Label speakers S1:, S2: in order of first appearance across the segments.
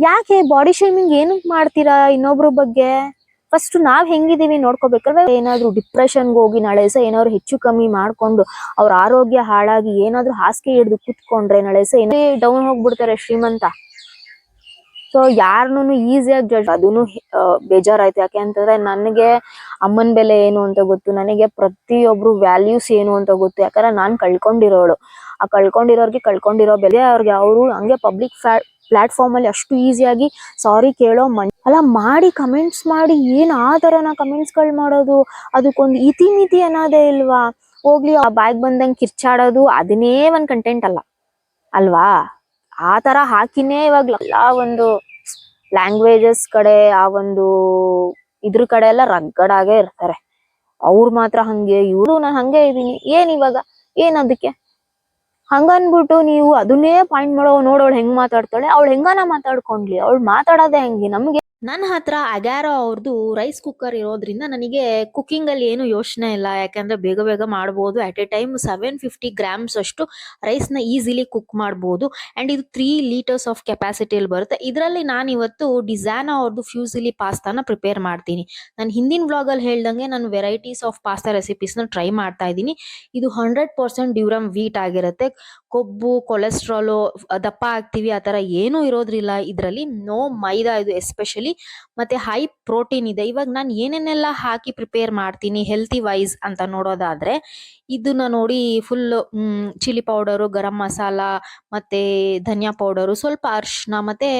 S1: ಯಾಕೆ body shaming ಏನು ಮಾಡ್ತೀರಾ ಇನ್ನೊಬ್ರ ಬಗ್ಗೆ? ಫಸ್ಟ್ ನಾವ್ ಹೆಂಗಿದೀವಿ ನೋಡ್ಕೋಬೇಕಲ್ವ? ಏನಾದ್ರು ಡಿಪ್ರೆಷನ್ಗೆ ಹೋಗಿ ನಾಳೆ ಸಹ ಏನಾದ್ರು ಹೆಚ್ಚು ಕಮ್ಮಿ ಮಾಡ್ಕೊಂಡು ಅವ್ರ ಆರೋಗ್ಯ ಹಾಳಾಗಿ ಏನಾದ್ರು ಹಾಸಿಗೆ ಹಿಡಿದು ಕುತ್ಕೊಂಡ್ರೆ ನಾಳೆ ಸಹ ಏನೇ ಡೌನ್ ಹೋಗ್ಬಿಡ್ತಾರೆ ಶ್ರೀಮಂತ. ಸೊ ಯಾರನ್ನು ಈಸಿಯಾಗಿ ಜಡ್ಜ್ ಅದನ್ನು ಬೇಜಾರಾಯ್ತು. ಯಾಕೆ ಅಂತಂದ್ರೆ ನನಗೆ ಅಮ್ಮನ ಬೆಲೆ ಏನು ಅಂತ ಗೊತ್ತು. ನನಗೆ ಪ್ರತಿಯೊಬ್ರು ವ್ಯಾಲ್ಯೂಸ್ ಏನು ಅಂತ ಗೊತ್ತು. ಯಾಕಂದ್ರೆ ನಾನ್ ಕಳ್ಕೊಂಡಿರೋಳು. ಆ ಕಳ್ಕೊಂಡಿರೋರ್ಗೆ ಕಳ್ಕೊಂಡಿರೋ ಬೆಲೆ ಅವ್ರಿಗೆ. ಅವರು ಹಂಗೆ ಪಬ್ಲಿಕ್ ಪ್ಲಾಟ್ಫಾರ್ಮ್ ಅಲ್ಲಿ ಅಷ್ಟು ಈಸಿಯಾಗಿ ಸಾರಿ ಕೇಳೋ ಮನ್ ಅಲ್ಲ, ಮಾಡಿ ಕಮೆಂಟ್ಸ್ ಮಾಡಿ, ಏನ್ ಆ ತರನ ಕಮೆಂಟ್ಸ್ಗಳು ಮಾಡೋದು? ಅದಕ್ಕೊಂದು ಇತಿ ಮಿತಿ ಅನ್ನೋದೇ ಇಲ್ವಾ? ಹೋಗ್ಲಿ, ಆ ಬ್ಯಾಗ್ ಬಂದಂಗೆ ಕಿರ್ಚಾಡೋದು, ಅದನ್ನೇ ಒಂದ್ ಕಂಟೆಂಟ್ ಅಲ್ಲ. ಅಲ್ವಾ? ಆ ತರ ಹಾಕಿನೇ ಇವಾಗ ಎಲ್ಲಾ ಒಂದು ಲ್ಯಾಂಗ್ವೇಜಸ್ ಕಡೆ, ಆ ಒಂದು ಇದ್ರ ಕಡೆ ಎಲ್ಲ ರಗ್ಗಡಾಗೆ ಇರ್ತಾರೆ. ಅವ್ರು ಮಾತ್ರ ಹಂಗೆ, ಇವರು, ನಾನು ಹಂಗೆ ಇದೀನಿ ಏನ್ ಇವಾಗ? ಏನ್ ಅದಕ್ಕೆ? ಹಂಗನ್ಬಿಟ್ಟು ನೀವು ಅದನ್ನೇ ಪಾಯಿಂಟ್ ಮಾಡೋ ನೋಡೋಳು ಹೆಂಗ್ ಮಾತಾಡ್ತಾಳೆ, ಅವ್ಳು ಹೆಂಗಾನ ಮಾತಾಡ್ಕೊಂಡ್ಲಿ? ಅವ್ಳು ಮಾತಾಡೋದೇ ಹಂಗೆ. ನಮ್ಗೆ ನನ್ನ ಹತ್ರ ಅಗ್ಯಾರೋ ಅವ್ರದ್ದು ರೈಸ್ ಕುಕ್ಕರ್ ಇರೋದ್ರಿಂದ ನನಗೆ ಕುಕ್ಕಿಂಗಲ್ಲಿ ಏನು ಯೋಚನೆ ಇಲ್ಲ. ಯಾಕಂದ್ರೆ ಬೇಗ ಬೇಗ ಮಾಡ್ಬೋದು. At a time seven fifty grams ಅಷ್ಟು ರೈಸ್ನ ಈಸಿಲಿ ಕುಕ್ ಮಾಡ್ಬೋದು. ಆ್ಯಂಡ್ ಇದು ತ್ರೀ ಲೀಟರ್ಸ್ ಆಫ್ ಕೆಪಾಸಿಟಿಯಲ್ಲಿ ಬರುತ್ತೆ. ಇದರಲ್ಲಿ ನಾನು ಇವತ್ತು ಡಿಸೈನ್ ಅವ್ರದ್ದು ಫ್ಯೂಸಿಲಿ ಪಾಸ್ತಾನ ಪ್ರಿಪೇರ್ ಮಾಡ್ತೀನಿ. ನಾನು ಹಿಂದಿನ ವ್ಲಾಗಲ್ಲಿ ಹೇಳ್ದಂಗೆ ನಾನು ವೆರೈಟೀಸ್ ಆಫ್ ಪಾಸ್ತಾ ರೆಸಿಪೀಸ್ನ ಟ್ರೈ ಮಾಡ್ತಾ ಇದ್ದೀನಿ. ಇದು ಹಂಡ್ರೆಡ್ ಪರ್ಸೆಂಟ್ ಡ್ಯೂರಮ್ ವೀಟ್ ಆಗಿರುತ್ತೆ. ಕೊಬ್ಬು, ಕೊಲೆಸ್ಟ್ರಾಲು ದಪ್ಪ ಆಗ್ತೀವಿ, ಆ ತರ ಏನೂ ಇರೋದ್ರಿಲ್ಲ. ಇದರಲ್ಲಿ ನೋ ಮೈದಾ ಇದು ಎಸ್ಪೆಷಲಿ ಮತ್ತೆ ಹೈ ಪ್ರೋಟೀನ್ ಇದೆ. ಇವಾಗ ನಾನು ಏನೇನೆಲ್ಲ ಹಾಕಿ ಪ್ರಿಪೇರ್ ಮಾಡ್ತೀನಿ ಹೆಲ್ತಿ ವೈಸ್ ಅಂತ ನೋಡೋದಾದ್ರೆ, ಇದನ್ನ ನೋಡಿ full chilli powder, garam masala, ಮತ್ತೆ ಧನಿಯಾ ಪೌಡರು, ಸ್ವಲ್ಪ ಅರ್ಶಿನ, ಮತ್ತೆ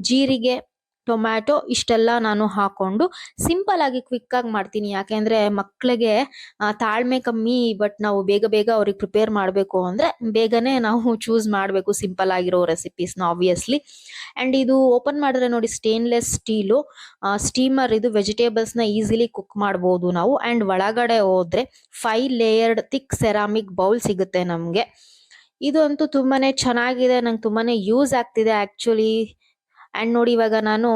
S1: ಜೀರಿಗೆ ಟೊಮ್ಯಾಟೊ ಇಷ್ಟೆಲ್ಲ ನಾನು ಹಾಕೊಂಡು ಸಿಂಪಲ್ ಆಗಿ ಕ್ವಿಕ್ ಆಗಿ ಮಾಡ್ತೀನಿ. ಯಾಕೆಂದ್ರೆ ಮಕ್ಕಳಿಗೆ ತಾಳ್ಮೆ ಕಮ್ಮಿ ಬಟ್ ನಾವು ಬೇಗ ಬೇಗ ಅವ್ರಿಗೆ ಪ್ರಿಪೇರ್ ಮಾಡಬೇಕು ಅಂದ್ರೆ ಬೇಗನೆ ನಾವು ಚೂಸ್ ಮಾಡಬೇಕು ಸಿಂಪಲ್ ಆಗಿರೋ ರೆಸಿಪೀಸ್ನ ಆಬ್ವಿಯಸ್ಲಿ ಅಂಡ್ ಇದು ಓಪನ್ ಮಾಡಿದ್ರೆ ನೋಡಿ ಸ್ಟೇನ್ಲೆಸ್ ಸ್ಟೀಲು ಸ್ಟೀಮರ್ ಇದು ವೆಜಿಟೇಬಲ್ಸ್ನ ಈಸಿಲಿ ಕುಕ್ ಮಾಡ್ಬೋದು ನಾವು. ಅಂಡ್ ಒಳಗಡೆ ಹೋದ್ರೆ five layered thick ceramic bowl ಸಿಗುತ್ತೆ ನಮಗೆ. ಇದು ಅಂತೂ ತುಂಬಾನೇ ಚೆನ್ನಾಗಿದೆ, ನಂಗೆ ತುಂಬಾನೇ ಯೂಸ್ ಆಗ್ತಿದೆ ಆಕ್ಚುಲಿ ಅಂಡ್ ನೋಡಿ ಇವಾಗ ನಾನು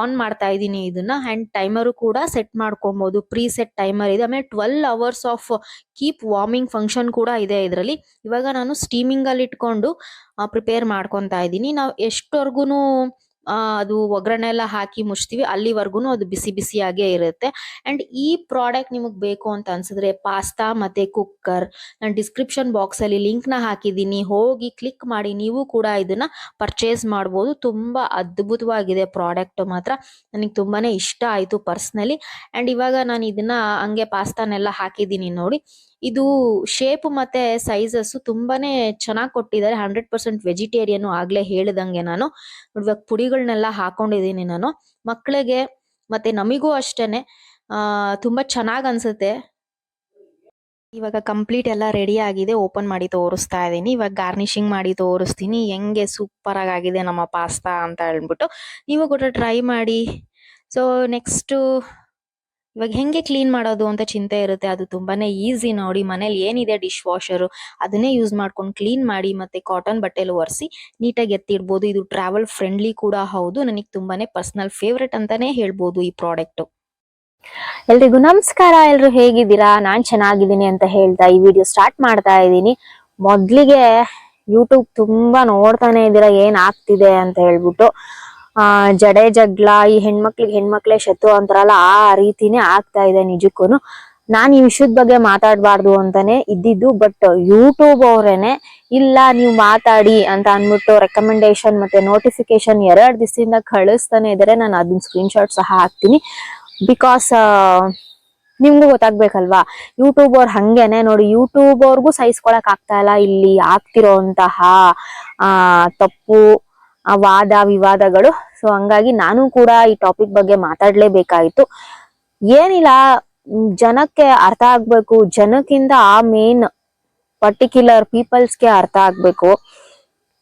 S1: ಆನ್ ಮಾಡ್ತಾ ಇದ್ದೀನಿ ಇದನ್ನ. ಆ್ಯಂಡ್ ಟೈಮರು ಕೂಡ ಸೆಟ್ ಮಾಡ್ಕೊಬೋದು. ಪ್ರೀ ಸೆಟ್ ಟೈಮರ್ ಇದೆ. ಆಮೇಲೆ twelve hours of keep warming function ಕೂಡ ಇದೆ ಇದರಲ್ಲಿ. ಇವಾಗ ನಾನು ಸ್ಟೀಮಿಂಗ್ ಅಲ್ಲಿ ಇಟ್ಕೊಂಡು ಪ್ರಿಪೇರ್ ಮಾಡ್ಕೊತಾ ಇದ್ದೀನಿ. ನಾವು ಎಷ್ಟವರೆಗೂ ಅದು ಒಗ್ಗರಣೆ ಎಲ್ಲ ಹಾಕಿ ಮುಚ್ತೀವಿ ಅಲ್ಲಿವರೆಗೂ ಅದು ಬಿಸಿ ಬಿಸಿಯಾಗೇ ಇರುತ್ತೆ. ಅಂಡ್ ಈ ಪ್ರಾಡಕ್ಟ್ ನಿಮಗೆ ಬೇಕು ಅಂತ ಅನ್ಸಿದ್ರೆ ಪಾಸ್ತಾ ಮತ್ತೆ ಕುಕ್ಕರ್ ನಾನು ಡಿಸ್ಕ್ರಿಪ್ಷನ್ ಬಾಕ್ಸ್ ಅಲ್ಲಿ ಲಿಂಕ್ನ ಹಾಕಿದ್ದೀನಿ, ಹೋಗಿ ಕ್ಲಿಕ್ ಮಾಡಿ ನೀವು ಕೂಡ ಇದನ್ನ ಪರ್ಚೇಸ್ ಮಾಡ್ಬೋದು. ತುಂಬಾ ಅದ್ಭುತವಾಗಿದೆ ಪ್ರಾಡಕ್ಟ್ ಮಾತ್ರ. ನನಗೆ ತುಂಬಾನೇ ಇಷ್ಟ ಆಯ್ತು ಪರ್ಸ್ನಲಿ ಅಂಡ್ ಇವಾಗ ನಾನು ಇದನ್ನ ಹಂಗೆ ಪಾಸ್ತಾನೆಲ್ಲ ಹಾಕಿದ್ದೀನಿ ನೋಡಿ. ಇದು ಶೇಪ್ ಮತ್ತೆ ಸೈಜಸ್ ತುಂಬಾನೇ ಚೆನ್ನಾಗಿ ಕೊಟ್ಟಿದ್ದಾರೆ. ಹಂಡ್ರೆಡ್ ಪರ್ಸೆಂಟ್ ವೆಜಿಟೇರಿಯನ್ ಆಗ್ಲೇ ಹೇಳಿದಂಗೆ ನಾನು. ಇವಾಗ ಪುಡಿಗಳನ್ನೆಲ್ಲ ಹಾಕೊಂಡಿದ್ದೀನಿ ನಾನು. ಮಕ್ಕಳಿಗೆ ಮತ್ತೆ ನಮಿಗೂ ಅಷ್ಟೇನೆ. ತುಂಬಾ ಚೆನ್ನಾಗ್ ಅನ್ಸುತ್ತೆ. ಇವಾಗ ಕಂಪ್ಲೀಟ್ ಎಲ್ಲ ರೆಡಿ ಆಗಿದೆ. ಓಪನ್ ಮಾಡಿ ತೋರಿಸ್ತಾ ಇದ್ದೀನಿ. ಇವಾಗ ಗಾರ್ನಿಶಿಂಗ್ ಮಾಡಿ ತೋರಿಸ್ತೀನಿ. ಹೆಂಗೆ ಸೂಪರ್ ಆಗಿದೆ ನಮ್ಮ ಪಾಸ್ತಾ ಅಂತ ಹೇಳ್ಬಿಟ್ಟು. ನೀವು ಕೂಡ ಟ್ರೈ ಮಾಡಿ. ಸೊ ನೆಕ್ಸ್ಟ್ ಇವಾಗ ಹೆಂಗೆ ಕ್ಲೀನ್ ಮಾಡೋದು ಅಂತ ಚಿಂತೆ ಇರುತ್ತೆ. ಅದು ತುಂಬಾನೇ ಈಸಿ ನೋಡಿ ಮನೇಲಿ ಏನಿದೆ ಡಿಶ್ ವಾಷರು ಅದನ್ನೇ ಯೂಸ್ ಮಾಡ್ಕೊಂಡು ಕ್ಲೀನ್ ಮಾಡಿ ಮತ್ತೆ ಕಾಟನ್ ಬಟ್ಟೆಲಿ ಒರೆಸಿ ನೀಟಾಗಿ ಎತ್ತಿಡ್ಬೋದು. ಇದು ಟ್ರಾವೆಲ್ ಫ್ರೆಂಡ್ಲಿ ಕೂಡ ಹೌದು. ನನಗೆ ತುಂಬಾನೇ ಪರ್ಸನಲ್ ಫೇವ್ರೆಟ್ ಅಂತಾನೆ ಹೇಳ್ಬೋದು ಈ ಪ್ರಾಡಕ್ಟ್ ಎಲ್ರಿಗೂ ನಮಸ್ಕಾರ. ಎಲ್ರು ಹೇಗಿದ್ದೀರಾ? ನಾನ್ ಚೆನ್ನಾಗಿದ್ದೀನಿ ಅಂತ ಹೇಳ್ತಾ ಈ ವಿಡಿಯೋ ಸ್ಟಾರ್ಟ್ ಮಾಡ್ತಾ ಇದ್ದೀನಿ. ಮೊದ್ಲಿಗೆ ಯೂಟ್ಯೂಬ್ ತುಂಬಾ ನೋಡ್ತಾನೆ ಇದ್ದೀರಾ, ಏನ್ ಆಗ್ತಿದೆ ಅಂತ ಹೇಳ್ಬಿಟ್ಟು. ಆ, ಜಡೆ ಜಗ್ಲ ಈ ಹೆಣ್ಮಕ್ಳಿಗೆ ಹೆಣ್ಮಕ್ಳೇ ಶತ್ರು ಅಂತಾರಲ್ಲ, ಆ ರೀತಿನೇ ಆಗ್ತಾ ಇದೆ ನಿಜಕ್ಕೂನು. ನಾನ್ ಈ ವಿಷಯದ ಬಗ್ಗೆ ಮಾತಾಡ್ಬಾರ್ದು ಅಂತಾನೆ ಇದ್ದಿದ್ದು ಬಟ್ ಯೂಟ್ಯೂಬ್ ಅವ್ರೇನೆ, ಇಲ್ಲ ನೀವು ಮಾತಾಡಿ ಅಂತ ಅನ್ಬಿಟ್ಟು ರೆಕಮೆಂಡೇಶನ್ ಮತ್ತೆ ನೋಟಿಫಿಕೇಶನ್ ಎರಡ್ ದಿವಸದಿಂದ ಕಳಿಸ್ತಾನೆ ಇದಾರೆ, ನಾನು ಅದನ್ನ ಸ್ಕ್ರೀನ್ ಶಾಟ್ ಸಹ ಹಾಕ್ತೀನಿ. ಬಿಕಾಸ್ ನಿಮ್ಗೂ ಗೊತ್ತಾಗ್ಬೇಕಲ್ವಾ ಯೂಟ್ಯೂಬ್ ಅವ್ರ ಹಂಗೇನೆ ನೋಡಿ ಯೂಟ್ಯೂಬ್ ಅವ್ರಿಗೂ ಸಹಿಸ್ಕೊಳಕ್ ಆಗ್ತಾ ಇಲ್ಲ, ಇಲ್ಲಿ ಆಗ್ತಿರೋಂತಹ, ಆ, ತಪ್ಪು ವಾದ, ವಿವಾದಗಳು. ಸೊ ಹಂಗಾಗಿ ನಾನು ಕೂಡ ಈ ಟಾಪಿಕ್ ಬಗ್ಗೆ ಮಾತಾಡ್ಲೇಬೇಕಾಯ್ತು. ಏನಿಲ್ಲ, ಜನಕ್ಕೆ ಅರ್ಥ ಆಗ್ಬೇಕು. ಜನಕ್ಕಿಂತ ಆ ಮೇನ್ ಪರ್ಟಿಕ್ಯುಲರ್ ಪೀಪಲ್ಸ್ಗೆ ಅರ್ಥ ಆಗ್ಬೇಕು.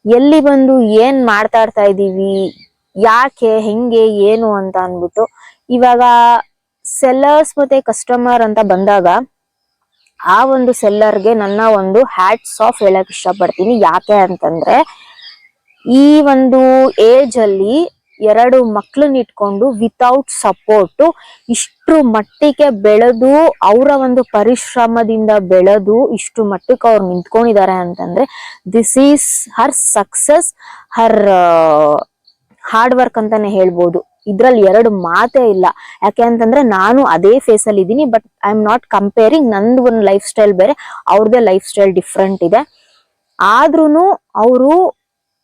S1: ಎಲ್ಲಿ ಬಂದು ಏನ್ ಮಾತಾಡ್ತಾ ಇದ್ದೀವಿ, ಯಾಕೆ, ಹೆಂಗೆ, ಏನು ಅಂತ ಅನ್ಬಿಟ್ಟು ಇವಾಗ ಸೆಲ್ಲರ್ಸ್ ಮತ್ತೆ ಕಸ್ಟಮರ್ ಅಂತ ಬಂದಾಗ, ಆ ಒಂದು ಸೆಲ್ಲರ್ಗೆ ನನ್ನ ಒಂದು ಹ್ಯಾಟ್ಸ್ ಆಫ್ ಹೇಳಕ್ ಇಷ್ಟಪಡ್ತೀನಿ. ಯಾಕೆ ಅಂತಂದ್ರೆ ಈ ಒಂದು ಏಜ್ ಅಲ್ಲಿ ಎರಡು ಮಕ್ಕಳನ್ನ ಇಟ್ಕೊಂಡು ವಿತೌಟ್ ಸಪೋರ್ಟ್ ಇಷ್ಟು ಮಟ್ಟಿಗೆ ಬೆಳೆದು ಅವರ ಒಂದು ಪರಿಶ್ರಮದಿಂದ ಬೆಳೆದು ಇಷ್ಟು ಮಟ್ಟಕ್ಕೆ ಅವ್ರು ನಿಂತ್ಕೊಂಡಿದ್ದಾರೆ ಅಂತಂದ್ರೆ this is her success her hard work ಅಂತಾನೆ ಹೇಳ್ಬೋದು. ಇದ್ರಲ್ಲಿ ಎರಡು ಮಾತೇ ಇಲ್ಲ. ಯಾಕೆ ಅಂತಂದ್ರೆ ನಾನು ಅದೇ ಫೇಸ್ ಅಲ್ಲಿ ಇದ್ದೀನಿ but I am not comparing ನಂದು ಒಂದು ಲೈಫ್ ಸ್ಟೈಲ್ ಬೇರೆ, ಅವ್ರದೇ ಲೈಫ್ ಸ್ಟೈಲ್ ಡಿಫ್ರೆಂಟ್ ಇದೆ. ಆದ್ರೂ ಅವರು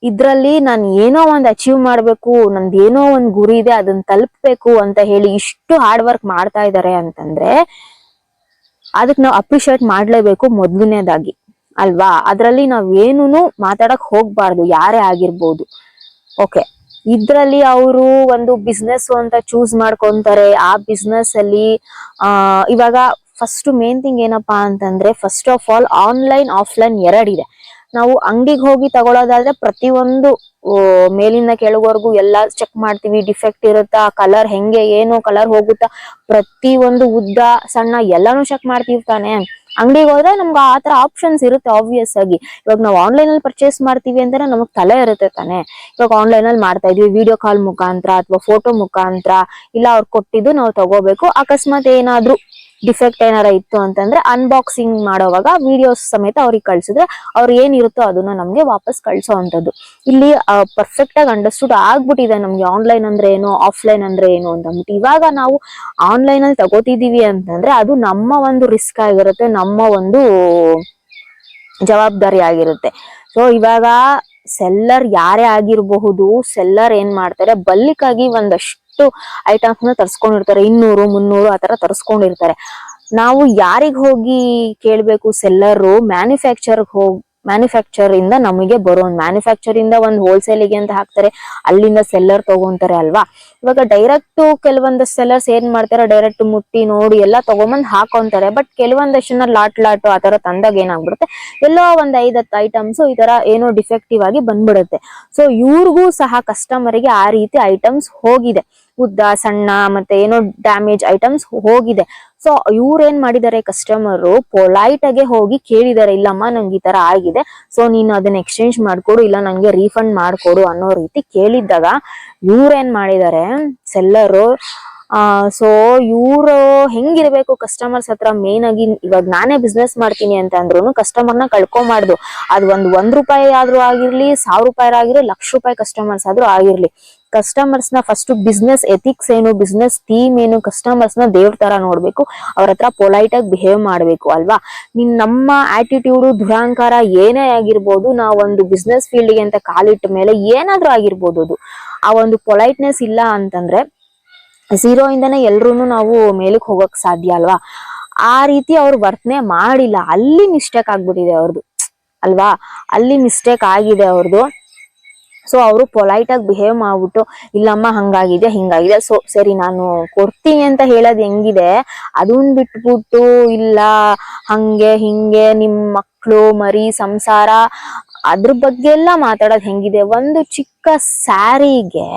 S1: ಇದ್ರಲ್ಲಿ ನಾನು ಏನೋ ಒಂದ್ ಅಚೀವ್ ಮಾಡ್ಬೇಕು, ನಂದ್ ಏನೋ ಒಂದ್ ಗುರಿ ಇದೆ ಅದನ್ನ ತಲುಪಬೇಕು ಅಂತ ಹೇಳಿ ಇಷ್ಟು ಹಾರ್ಡ್ ವರ್ಕ್ ಮಾಡ್ತಾ ಇದಾರೆ ಅಂತಂದ್ರೆ ಅದಕ್ಕೆ ನಾವು ಅಪ್ರಿಶಿಯೇಟ್ ಮಾಡ್ಲೇಬೇಕು ಮೊದಲನೇದಾಗಿ, ಅಲ್ವಾ? ಅದ್ರಲ್ಲಿ ನಾವ್ ಏನೂನು ಮಾತಾಡಕ್ ಹೋಗ್ಬಾರ್ದು, ಯಾರೇ ಆಗಿರ್ಬೋದು. ಓಕೆ ಇದ್ರಲ್ಲಿ ಅವರು ಒಂದು ಬಿಸ್ನೆಸ್ ಅಂತ ಚೂಸ್ ಮಾಡ್ಕೊಂತಾರೆ, ಆ ಬಿಸ್ನೆಸ್ ಅಲ್ಲಿ, ಆ, ಇವಾಗ ಫಸ್ಟ್ ಮೇನ್ ಥಿಂಗ್ ಏನಪ್ಪಾ ಅಂತಂದ್ರೆ first of all online offline ಎರಡಿದೆ ನಾವು ಅಂಗಡಿಗೆ ಹೋಗಿ ತಗೊಳೋದಾದ್ರೆ ಪ್ರತಿಯೊಂದು ಮೇಲಿಂದ ಕೆಳಗವರೆಗೂ ಎಲ್ಲ ಚೆಕ್ ಮಾಡ್ತೀವಿ ಡಿಫೆಕ್ಟ್ ಇರುತ್ತಾ ಕಲರ್ ಹೆಂಗೆ, ಏನು ಕಲರ್ ಹೋಗುತ್ತಾ ಪ್ರತಿ ಒಂದು ಉದ್ದ, ಸಣ್ಣ ಎಲ್ಲಾನು ಚೆಕ್ ಮಾಡ್ತೀವಿ ತಾನೆ. ಅಂಗಡಿಗೆ ಹೋದ್ರೆ ನಮ್ಗೆ ಆ ತರ ಆಪ್ಷನ್ಸ್ ಇರುತ್ತೆ ಆಬ್ವಿಯಸ್ ಆಗಿ. ಇವಾಗ ನಾವು ಆನ್ಲೈನ್ ಅಲ್ಲಿ ಪರ್ಚೇಸ್ ಮಾಡ್ತೀವಿ ಅಂದ್ರೆ ನಮಗ್ ತಲೆ ಇರುತ್ತೆ ತಾನೆ. ಇವಾಗ ಆನ್ಲೈನ್ ಅಲ್ಲಿ ಮಾಡ್ತಾ ಇದೀವಿ ವಿಡಿಯೋ ಕಾಲ್ ಮುಖಾಂತರ ಅಥವಾ ಫೋಟೋ ಮುಖಾಂತರ, ಇಲ್ಲ ಅವ್ರು ಕೊಟ್ಟಿದ್ದು ನಾವು ತಗೋಬೇಕು. ಅಕಸ್ಮಾತ್ ಏನಾದ್ರೂ ಡಿಫೆಕ್ಟ್ ಏನಾರ ಇತ್ತು ಅಂತಂದ್ರೆ ಅನ್ಬಾಕ್ಸಿಂಗ್ ಮಾಡೋವಾಗ ವಿಡಿಯೋಸ್ ಸಮೇತ ಅವ್ರಿಗೆ ಕಳ್ಸಿದ್ರೆ ಅವ್ರು ಏನಿರುತ್ತೋ ಅದನ್ನ ನಮ್ಗೆ ವಾಪಸ್ ಕಳ್ಸೋ ಅಂತದ್ದು ಇಲ್ಲಿ ಪರ್ಫೆಕ್ಟ್ ಆಗಿ ಅಂಡರ್ಸ್ಟುಡ್ ಆಗ್ಬಿಟ್ಟಿದೆ ನಮ್ಗೆ ಆನ್ಲೈನ್ ಅಂದ್ರೆ ಏನು ಆಫ್ಲೈನ್ ಅಂದ್ರೆ ಏನು ಅಂತ ಇವಾಗ ನಾವು ಆನ್ಲೈನ್ ಅಲ್ಲಿ ತಗೋತಿದೀವಿ ಅಂತಂದ್ರೆ ಅದು ನಮ್ಮ ಒಂದು ರಿಸ್ಕ್ ಆಗಿರುತ್ತೆ, ನಮ್ಮ ಒಂದು ಜವಾಬ್ದಾರಿ ಆಗಿರುತ್ತೆ. ಸೊ ಇವಾಗ ಸೆಲ್ಲರ್ ಯಾರೇ ಆಗಿರಬಹುದು ಸೆಲ್ಲರ್ ಏನ್ ಮಾಡ್ತಾರೆ ಬಲ್ಲಿಕಾಗಿ ಒಂದಷ್ಟು ಐಟಮ್ಸ್ನ ತರ್ಸ್ಕೊಂಡಿರ್ತಾರೆ. ಇನ್ನೂರು, ಮುನ್ನೂರು ಆತರ ತರ್ಸ್ಕೊಂಡಿರ್ತಾರೆ. ನಾವು ಯಾರಿಗ್ ಹೋಗಿ ಕೇಳ್ಬೇಕು ಸೆಲ್ಲರು ಮ್ಯಾನುಫ್ಯಾಕ್ಚರ್ ಹೋಗ್ ಮ್ಯಾನುಫ್ಯಾಕ್ಚರ್ ಇಂದ ನಮಗೆ ಬರೋ ಮ್ಯಾನುಫ್ಯಾಕ್ಚರ್ ಇಂದ ಒಂದು ಹೋಲ್ಸೇಲಿಗೆ ಅಂತ ಹಾಕ್ತಾರೆ. ಅಲ್ಲಿಂದ ಸೆಲ್ಲರ್ ತಗೊಂತಾರೆ ಅಲ್ವಾ? ಇವಾಗ ಡೈರೆಕ್ಟ್ ಕೆಲವೊಂದು ಸೆಲ್ಲರ್ಸ್ ಏನ್ ಮಾಡ್ತಾರೆ ಡೈರೆಕ್ಟ್ ಮುಟ್ಟಿ ನೋಡಿ ಎಲ್ಲ ತಗೊಂಬಂದ್ ಹಾಕೊಂತಾರೆ. ಬಟ್ ಕೆಲವೊಂದಷ್ಟು ಲಾಟ್ ಲಾಟ್ ಆ ತರ ತಂದಾಗ ಏನಾಗ್ಬಿಡುತ್ತೆ? ಎಲ್ಲೋ ಒಂದ್ ಐದತ್ತು ಐಟಮ್ಸ್ ಈ ತರ ಏನೋ ಡಿಫೆಕ್ಟಿವ್ ಆಗಿ ಬಂದ್ಬಿಡುತ್ತೆ. ಸೊ ಇವ್ರಿಗೂ ಸಹ ಕಸ್ಟಮರ್ಗೆ ಆ ರೀತಿ ಐಟಮ್ಸ್ ಹೋಗಿದೆ. ಉದ್ದ, ಸಣ್ಣ ಮತ್ತೆ ಏನೋ ಡ್ಯಾಮೇಜ್ ಐಟಮ್ಸ್ ಹೋಗಿದೆ. ಸೊ ಇವ್ರೇನ್ ಮಾಡಿದ್ದಾರೆ ಕಸ್ಟಮರ್ ಪೊಲೈಟ್ ಆಗಿ ಹೋಗಿ ಕೇಳಿದಾರೆ ಇಲ್ಲಮ್ಮ, ನಂಗೆ ಈ ತರ ಆಗಿದೆ. ಸೊ ನೀನು ಅದನ್ನ ಎಕ್ಸ್ಚೇಂಜ್ ಮಾಡ್ಕೊಡು, ಇಲ್ಲ ನಂಗೆ ರೀಫಂಡ್ ಮಾಡ್ಕೊಡು ಅನ್ನೋ ರೀತಿ ಕೇಳಿದ್ದಾಗ, ಇವ್ರೇನ್ ಮಾಡಿದ್ದಾರೆ? ಸೆಲ್ಲರು ಆ ಸೊ ಇವ್ರು ಹೆಂಗಿರ್ಬೇಕು ಕಸ್ಟಮರ್ಸ್ ಹತ್ರ ಮೇನ್ ಆಗಿ ಇವಾಗ ನಾನೇ ಬಿಸ್ನೆಸ್ ಮಾಡ್ತೀನಿ ಅಂತ ಅಂದ್ರೂ ಕಸ್ಟಮರ್ನ ಕಳ್ಕೊಂಬಾರ್ದು ಅದು ಒಂದ್ ಒಂದ್ ರೂಪಾಯಿ ಆದ್ರೂ ಆಗಿರ್ಲಿ, ಸಾವಿರ ರೂಪಾಯಿ ಆಗಿರ್ಲಿ, ಲಕ್ಷ ರೂಪಾಯಿ ಕಸ್ಟಮರ್ಸ್ ಆದ್ರೂ ಆಗಿರ್ಲಿ. ಕಸ್ಟಮರ್ಸ್ನ ಫಸ್ಟ್ ಬಿಸ್ನೆಸ್ ಎಥಿಕ್ಸ್ ಏನು ಬಿಸ್ನೆಸ್ ಥೀಮ್ ಏನು ಕಸ್ಟಮರ್ಸ್ನ ದೇವ್ರ ತರ ನೋಡ್ಬೇಕು, ಅವ್ರ ಹತ್ರ ಪೊಲೈಟ್ ಆಗಿ ಬಿಹೇವ್ ಮಾಡ್ಬೇಕು, ಅಲ್ವಾ? ನಿನ್ ನಮ್ಮ ಆಟಿಟ್ಯೂಡ್ ದುರಾಂಕಾರ ಏನೇ ಆಗಿರ್ಬೋದು ನಾವೊಂದು ಬಿಸ್ನೆಸ್ ಫೀಲ್ಡ್ಗೆ ಅಂತ ಕಾಲಿಟ್ಟ ಮೇಲೆ ಏನಾದ್ರೂ ಆಗಿರ್ಬೋದು ಅದು. ಆ ಒಂದು ಪೊಲೈಟ್ನೆಸ್ ಇಲ್ಲ ಅಂತಂದ್ರೆ ಝೀರೋ ಇಂದನೇ ಎಲ್ರೂ ನಾವು ಮೇಲಕ್ಕೆ ಹೋಗಕ್ ಸಾಧ್ಯ ಅಲ್ವಾ? ಆ ರೀತಿ ಅವ್ರು ವರ್ತನೆ ಮಾಡಿಲ್ಲ. ಅಲ್ಲಿ ಮಿಸ್ಟೇಕ್ ಆಗ್ಬಿಟ್ಟಿದೆ ಅವ್ರದ್ದು ಅಲ್ವಾ? ಅಲ್ಲಿ ಮಿಸ್ಟೇಕ್ ಆಗಿದೆ ಅವ್ರದ್ದು ಸೊ ಅವರು ಪೊಲೈಟ್ ಆಗಿ ಬಿಹೇವ್ ಮಾಡ್ಬಿಟ್ಟು, ಇಲ್ಲಮ್ಮ ಹಂಗಾಗಿದೆ ಹಿಂಗಾಗಿದೆ ಸೊ ಸರಿ, ನಾನು ಕೊಡ್ತೀನಿ ಅಂತ ಹೇಳೋದು ಹೆಂಗಿದೆ? ಅದನ್ನ ಬಿಟ್ಬಿಟ್ಟು, ಇಲ್ಲ, ಹಂಗೆ, ಹಿಂಗೆ ನಿಮ್ಮ ಮಕ್ಕಳು ಮರಿ, ಸಂಸಾರ, ಅದ್ರ ಬಗ್ಗೆ ಎಲ್ಲ ಮಾತಾಡೋದು ಹೆಂಗಿದೆ? ಒಂದು ಚಿಕ್ಕ ಸ್ಯಾರಿಗೆ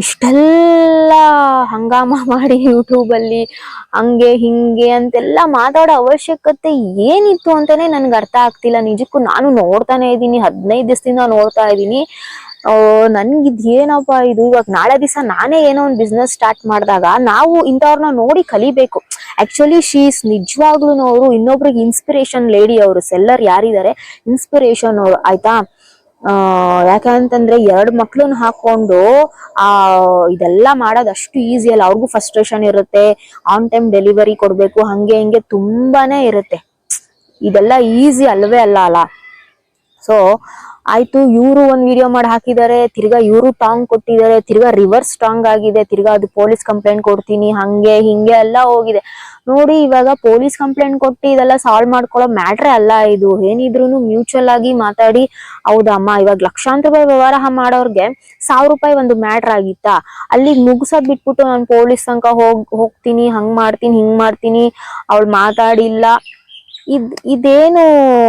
S1: ಇಷ್ಟೆಲ್ಲ ಹಂಗಾಮ ಮಾಡಿ ಯೂಟ್ಯೂಬಲ್ಲಿ ಹಂಗೆ ಹಿಂಗೆ ಅಂತೆಲ್ಲ ಮಾತಾಡೋ ಅವಶ್ಯಕತೆ ಏನಿತ್ತು ಅಂತಾನೆ ನನ್ಗೆ ಅರ್ಥ ಆಗ್ತಿಲ್ಲ. ನಿಜಕ್ಕೂ ನಾನು ನೋಡ್ತಾನೆ ಇದ್ದೀನಿ, ಹದಿನೈದು ದಿವಸದಿಂದ ನೋಡ್ತಾ ಇದ್ದೀನಿ. ಓ ನನ್ಗೆ ಇದ್ ಏನಪ್ಪ ಇದು? ಇವಾಗ ನಾಳೆ ದಿವಸ ನಾನೇ ಏನೋ ಒಂದು ಬಿಸ್ನೆಸ್ ಸ್ಟಾರ್ಟ್ ಮಾಡಿದಾಗ ನಾವು ಇಂಥವ್ರನ್ನ ನೋಡಿ ಕಲಿಬೇಕು. ಆಕ್ಚುಲಿ ಶೀಸ್ ನಿಜವಾಗ್ಲೂ ಅವರು ಇನ್ನೊಬ್ರಿಗೆ ಇನ್ಸ್ಪಿರೇಷನ್ ಲೇಡಿ ಅವರು ಸೆಲ್ಲರ್ ಯಾರಿದ್ದಾರೆ ಇನ್ಸ್ಪಿರೇಷನ್ ಅವರು, ಆಯ್ತಾ? ಆ, ಯಾಕಂತಂದ್ರೆ ಎರಡ್ ಮಕ್ಳನ್ನ ಹಾಕೊಂಡು, ಆ, ಇದೆಲ್ಲ ಮಾಡೋದು ಅಷ್ಟು ಈಸಿ ಅಲ್ಲ. ಅವ್ರಿಗೂ ಫಸ್ಟ್ರೇಷನ್ ಇರುತ್ತೆ. ಆನ್ ಟೈಮ್ ಡೆಲಿವರಿ ಕೊಡ್ಬೇಕು, ಹಂಗೆ ಹಿಂಗೆ ತುಂಬಾನೇ ಇರುತ್ತೆ. ಇದೆಲ್ಲ ಈಸಿ ಅಲ್ವೇ ಅಲ್ಲ ಅಲ್ಲ. ಸೊ ಆಯ್ತು, ಇವರು ಒಂದ್ ವಿಡಿಯೋ ಮಾಡಿ ಹಾಕಿದ್ದಾರೆ ತಿರ್ಗಾ ಇವರು ಟಾಂಗ್ ಕೊಟ್ಟಿದ್ದಾರೆ ತಿರ್ಗಾ ರಿವರ್ಸ್ ಟಾಂಗ್ ಆಗಿದೆ, ತಿರ್ಗಾ ಅದು ಪೊಲೀಸ್ ಕಂಪ್ಲೇಂಟ್ ಕೊಡ್ತೀನಿ, ಹಂಗೆ, ಹಿಂಗೆ ಎಲ್ಲ ಹೋಗಿದೆ. ನೋಡಿ, ಇವಾಗ ಪೊಲೀಸ್ ಕಂಪ್ಲೇಂಟ್ ಕೊಟ್ಟು ಇದೆಲ್ಲ ಸಾಲ್ವ್ ಮಾಡ್ಕೊಳ್ಳೋ ಮ್ಯಾಟ್ರೇ ಅಲ್ಲ ಇದು. ಏನಿದ್ರು ಮ್ಯೂಚುವಲ್ ಆಗಿ ಮಾತಾಡಿ, ಹೌದಮ್ಮ, ಇವಾಗ ಲಕ್ಷಾಂತರ ರೂಪಾಯಿ ವ್ಯವಹಾರ ಮಾಡೋರ್ಗೆ ಸಾವಿರ ರೂಪಾಯಿ ಒಂದು ಮ್ಯಾಟ್ರ್ ಆಗಿತ್ತಾ? ಅಲ್ಲಿ ಮುಗಿಸೋದ್ ಬಿಟ್ಬಿಟ್ಟು ನಾನು ಪೊಲೀಸ್ ತನಕ ಹೋಗ್, ಹೋಗ್ತೀನಿ, ಹಂಗ್ ಮಾಡ್ತೀನಿ, ಹಿಂಗ್ ಮಾಡ್ತೀನಿ, ಅವಳು ಮಾತಾಡಿಲ್ಲ. ಇದ್, ಇದೇನು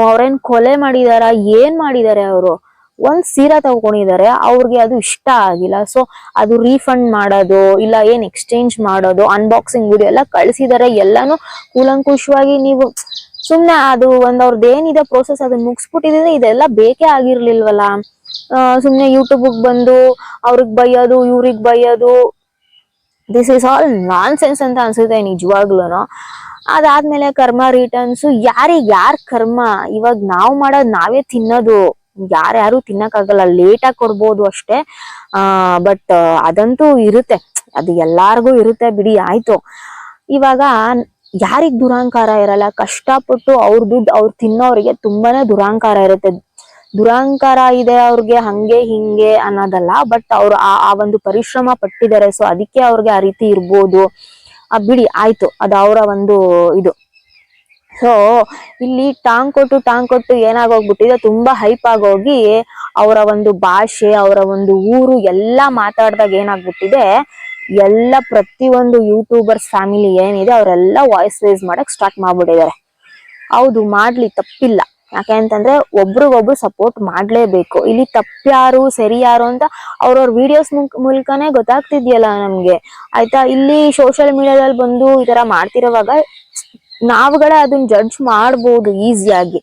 S1: ಅವ್ರೇನ್ ಕೊಲೆ ಮಾಡಿದಾರ, ಏನ್ ಮಾಡಿದಾರೆ ಅವರು? ಒಂದ್ ಸೀರಾ ತಗೊಂಡಿದ್ದಾರೆ ಅವ್ರಿಗೆ ಅದು ಇಷ್ಟ ಆಗಿಲ್ಲ. ಸೊ ಅದು ರೀಫಂಡ್ ಮಾಡೋದು, ಇಲ್ಲ ಏನ್ ಎಕ್ಸ್ಚೇಂಜ್ ಮಾಡೋದು ಅನ್ಬಾಕ್ಸಿಂಗ್ ವಿಡಿಯೋ ಎಲ್ಲ ಕಳ್ಸಿದಾರೆ, ಎಲ್ಲಾನು ಕೂಲಂಕುಷವಾಗಿ ನೀವು ಸುಮ್ನೆ ಅದು ಒಂದ್ ಅವ್ರದ್ದು ಏನಿದೆ ಪ್ರೋಸೆಸ್ ಅದನ್ನ ಮುಗಿಸ್ಬಿಟ್ಟಿದ್ರೆ ಇದೆಲ್ಲ ಬೇಕೇ ಆಗಿರ್ಲಿಲ್ವಲ್ಲ. ಸುಮ್ನೆ ಯೂಟ್ಯೂಬ್ ಬಂದು, ಅವ್ರಿಗ್ ಬೈಯೋದು, ಇವ್ರಿಗ್ ಬೈಯೋದು. This is all nonsense ಅಂತ ಅನ್ಸುತ್ತೆ ನಿಜವಾಗ್ಲೂನು. ಅದಾದ್ಮೇಲೆ ಕರ್ಮ ರಿಟರ್ನ್ಸ್ ಯಾರಿಗ್ ಯಾರ್ ಕರ್ಮ? ಇವಾಗ ನಾವ್ ಮಾಡೋದ್ ನಾವೇ ತಿನ್ನೋದು. ಯಾರ್ಯಾರು ತಿನ್ನಕ್ಕಾಗಲ್ಲ. ಲೇಟ್ ಆಗಿ ಕೊಡ್ಬೋದು ಅಷ್ಟೇ. ಆ ಬಟ್ ಅದಂತೂ ಇರುತ್ತೆ. ಅದು ಎಲ್ಲಾರ್ಗೂ ಇರುತ್ತೆ ಬಿಡಿ, ಆಯ್ತು. ಇವಾಗ ಯಾರಿಗ್ ದುರಾಂಕಾರ ಇರಲ್ಲ? ಕಷ್ಟಪಟ್ಟು ಅವ್ರ ದುಡ್ಡು ಅವ್ರ ತಿನ್ನೋರಿಗೆ ತುಂಬಾನೇ ದುರಾಂಕಾರ ಇರುತ್ತೆ. ದುರಾಂಕಾರ ಇದೆ ಅವ್ರಿಗೆ ಹಂಗೆ, ಹಿಂಗೆ ಅನ್ನೋದಲ್ಲ ಬಟ್ ಅವ್ರು ಆ ಒಂದು ಪರಿಶ್ರಮ ಪಟ್ಟಿದ್ದಾರೆ. ಸೊ ಅದಕ್ಕೆ ಅವ್ರಿಗೆ ಆ ರೀತಿ ಇರ್ಬೋದು. ಬಿಡಿ, ಆಯ್ತು. ಅದು ಅವರ ಒಂದು ಇದು. ಸೊ ಇಲ್ಲಿ ಟಾಂಗ್ ಕೊಟ್ಟು ಟಾಂಗ್ ಕೊಟ್ಟು ಏನಾಗೋಗ್ಬಿಟ್ಟಿದೆ, ತುಂಬಾ ಹೈಪ್ ಆಗೋಗಿ ಅವರ ಒಂದು ಭಾಷೆ, ಅವರ ಒಂದು ಊರು, ಎಲ್ಲ ಮಾತಾಡ್ದಾಗ ಏನಾಗ್ಬಿಟ್ಟಿದೆ, ಎಲ್ಲ ಪ್ರತಿಯೊಂದು ಯೂಟ್ಯೂಬರ್ಸ್ ಫ್ಯಾಮಿಲಿ ಏನಿದೆ, ಅವರೆಲ್ಲ ವಾಯ್ಸ್ ರೇಸ್ ಮಾಡಕ್ ಸ್ಟಾರ್ಟ್ ಮಾಡ್ಬಿಟ್ಟಿದ್ದಾರೆ. ಹೌದು ಮಾಡ್ಲಿ ತಪ್ಪಿಲ್ಲ. ಯಾಕೆ ಅಂತಂದ್ರೆ ಒಬ್ರಿಗೊಬ್ರು ಸಪೋರ್ಟ್ ಮಾಡ್ಲೇಬೇಕು. ಇಲ್ಲಿ ತಪ್ಪ್ಯಾರು ಸರಿ ಯಾರು ಅಂತ ಅವ್ರವ್ರ ವಿಡಿಯೋಸ್ ಮೂಲಕನೇ ಗೊತ್ತಾಗ್ತಿದ್ಯಲ್ಲ ನಮ್ಗೆ. ಆಯ್ತಾ? ಇಲ್ಲಿ ಸೋಷಿಯಲ್ ಮೀಡಿಯಾದಲ್ಲಿ ಬಂದು ಈ ತರ ಮಾಡ್ತಿರೋವಾಗ ನಾವುಗಳೇ ಅದನ್ನ ಜಡ್ಜ್ ಮಾಡ್ಬೋದು ಈಸಿಯಾಗಿ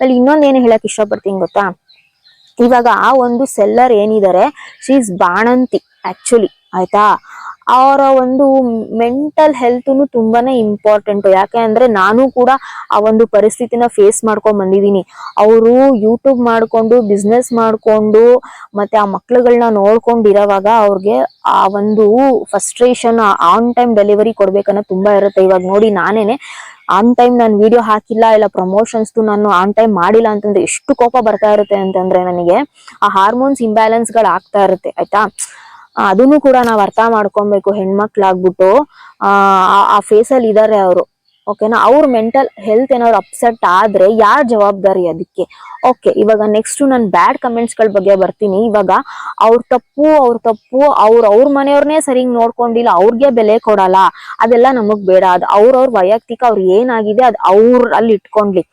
S1: ಅಲ್ಲಿ ಇನ್ನೊಂದ್ ಏನು ಹೇಳಕ್ ಇಷ್ಟಪಡ್ತೀನಿ ಗೊತ್ತಾ? ಇವಾಗ ಆ ಒಂದು ಸೆಲ್ಲರ್ ಏನಿದ್ದಾರೆ ಶೀಸ್ ಬಾಣಂತಿ ಆಕ್ಚುಲಿ ಆಯ್ತಾ? ಅವರ ಒಂದು ಮೆಂಟಲ್ ಹೆಲ್ತ್ನು ತುಂಬಾನೇ ಇಂಪಾರ್ಟೆಂಟ್ ಯಾಕೆ ಅಂದ್ರೆ ನಾನು ಕೂಡ ಆ ಒಂದು ಪರಿಸ್ಥಿತಿನ ಫೇಸ್ ಮಾಡ್ಕೊಂಡ್ ಬಂದಿದ್ದೀನಿ. ಅವರು ಯೂಟ್ಯೂಬ್ ಮಾಡ್ಕೊಂಡು ಬಿಸ್ನೆಸ್ ಮಾಡ್ಕೊಂಡು, ಮತ್ತೆ ಆ ಮಕ್ಳುಗಳನ್ನ ನೋಡ್ಕೊಂಡಿರೋವಾಗ ಅವ್ರಿಗೆ ಆ ಒಂದು ಫಸ್ಟ್ರೇಷನ್ ಆನ್ ಟೈಮ್ ಡೆಲಿವರಿ ಕೊಡ್ಬೇಕನ್ನೋ ತುಂಬಾ ಇರುತ್ತೆ. ಇವಾಗ ನೋಡಿ ನಾನೇನೆ ಆನ್ ಟೈಮ್ ನಾನು ವಿಡಿಯೋ ಹಾಕಿಲ್ಲ, ಇಲ್ಲ ಪ್ರಮೋಷನ್ಸ್ ನಾನು ಆನ್ ಟೈಮ್ ಮಾಡಿಲ್ಲ ಅಂತಂದ್ರೆ ಎಷ್ಟು ಕೋಪ ಬರ್ತಾ ಇರುತ್ತೆ ಅಂತಂದ್ರೆ ನನಗೆ ಆ ಹಾರ್ಮೋನ್ಸ್ ಇಂಬ್ಯಾಲೆನ್ಸ್ಗಳು ಆಗ್ತಾ ಇರುತ್ತೆ, ಆಯ್ತಾ? ಅದನ್ನು ಕೂಡ ನಾವ್ ಅರ್ಥ ಮಾಡ್ಕೊಬೇಕು ಹೆಣ್ಮಕ್ಳಾಗ್ಬಿಟ್ಟು, ಆ ಫೇಸ್ ಅಲ್ಲಿ ಇದಾರೆ ಅವರು. ಓಕೆನಾ ಅವ್ರ ಮೆಂಟಲ್ ಹೆಲ್ತ್ ಏನಾದ್ರು ಅಪ್ಸೆಟ್ ಆದ್ರೆ ಯಾರ್ ಜವಾಬ್ದಾರಿ ಅದಕ್ಕೆ? ಓಕೆ ಇವಾಗ ನೆಕ್ಸ್ಟ್ ನಾನು ಬ್ಯಾಡ್ ಕಮೆಂಟ್ಸ್ಗಳ ಬಗ್ಗೆ ಬರ್ತೀನಿ. ಇವಾಗ ಅವ್ರ ತಪ್ಪು ಅವ್ರ ತಪ್ಪು, ಅವ್ರ ಅವ್ರ ಮನೆಯವ್ರನ್ನೇ ಸರಿಗ್ ನೋಡ್ಕೊಂಡಿಲ್ಲ, ಅವ್ರಿಗೆ ಬೆಲೆ ಕೊಡಲ್ಲ. ಅದೆಲ್ಲ ನಮಗ್ ಬೇಡ. ಅದು ಅವ್ರವ್ರ ವೈಯಕ್ತಿಕ ಅವ್ರ ಏನಾಗಿದೆ ಅದ್ ಅವ್ರ ಅಲ್ಲಿ ಇಟ್ಕೊಂಡ್ಲಿ.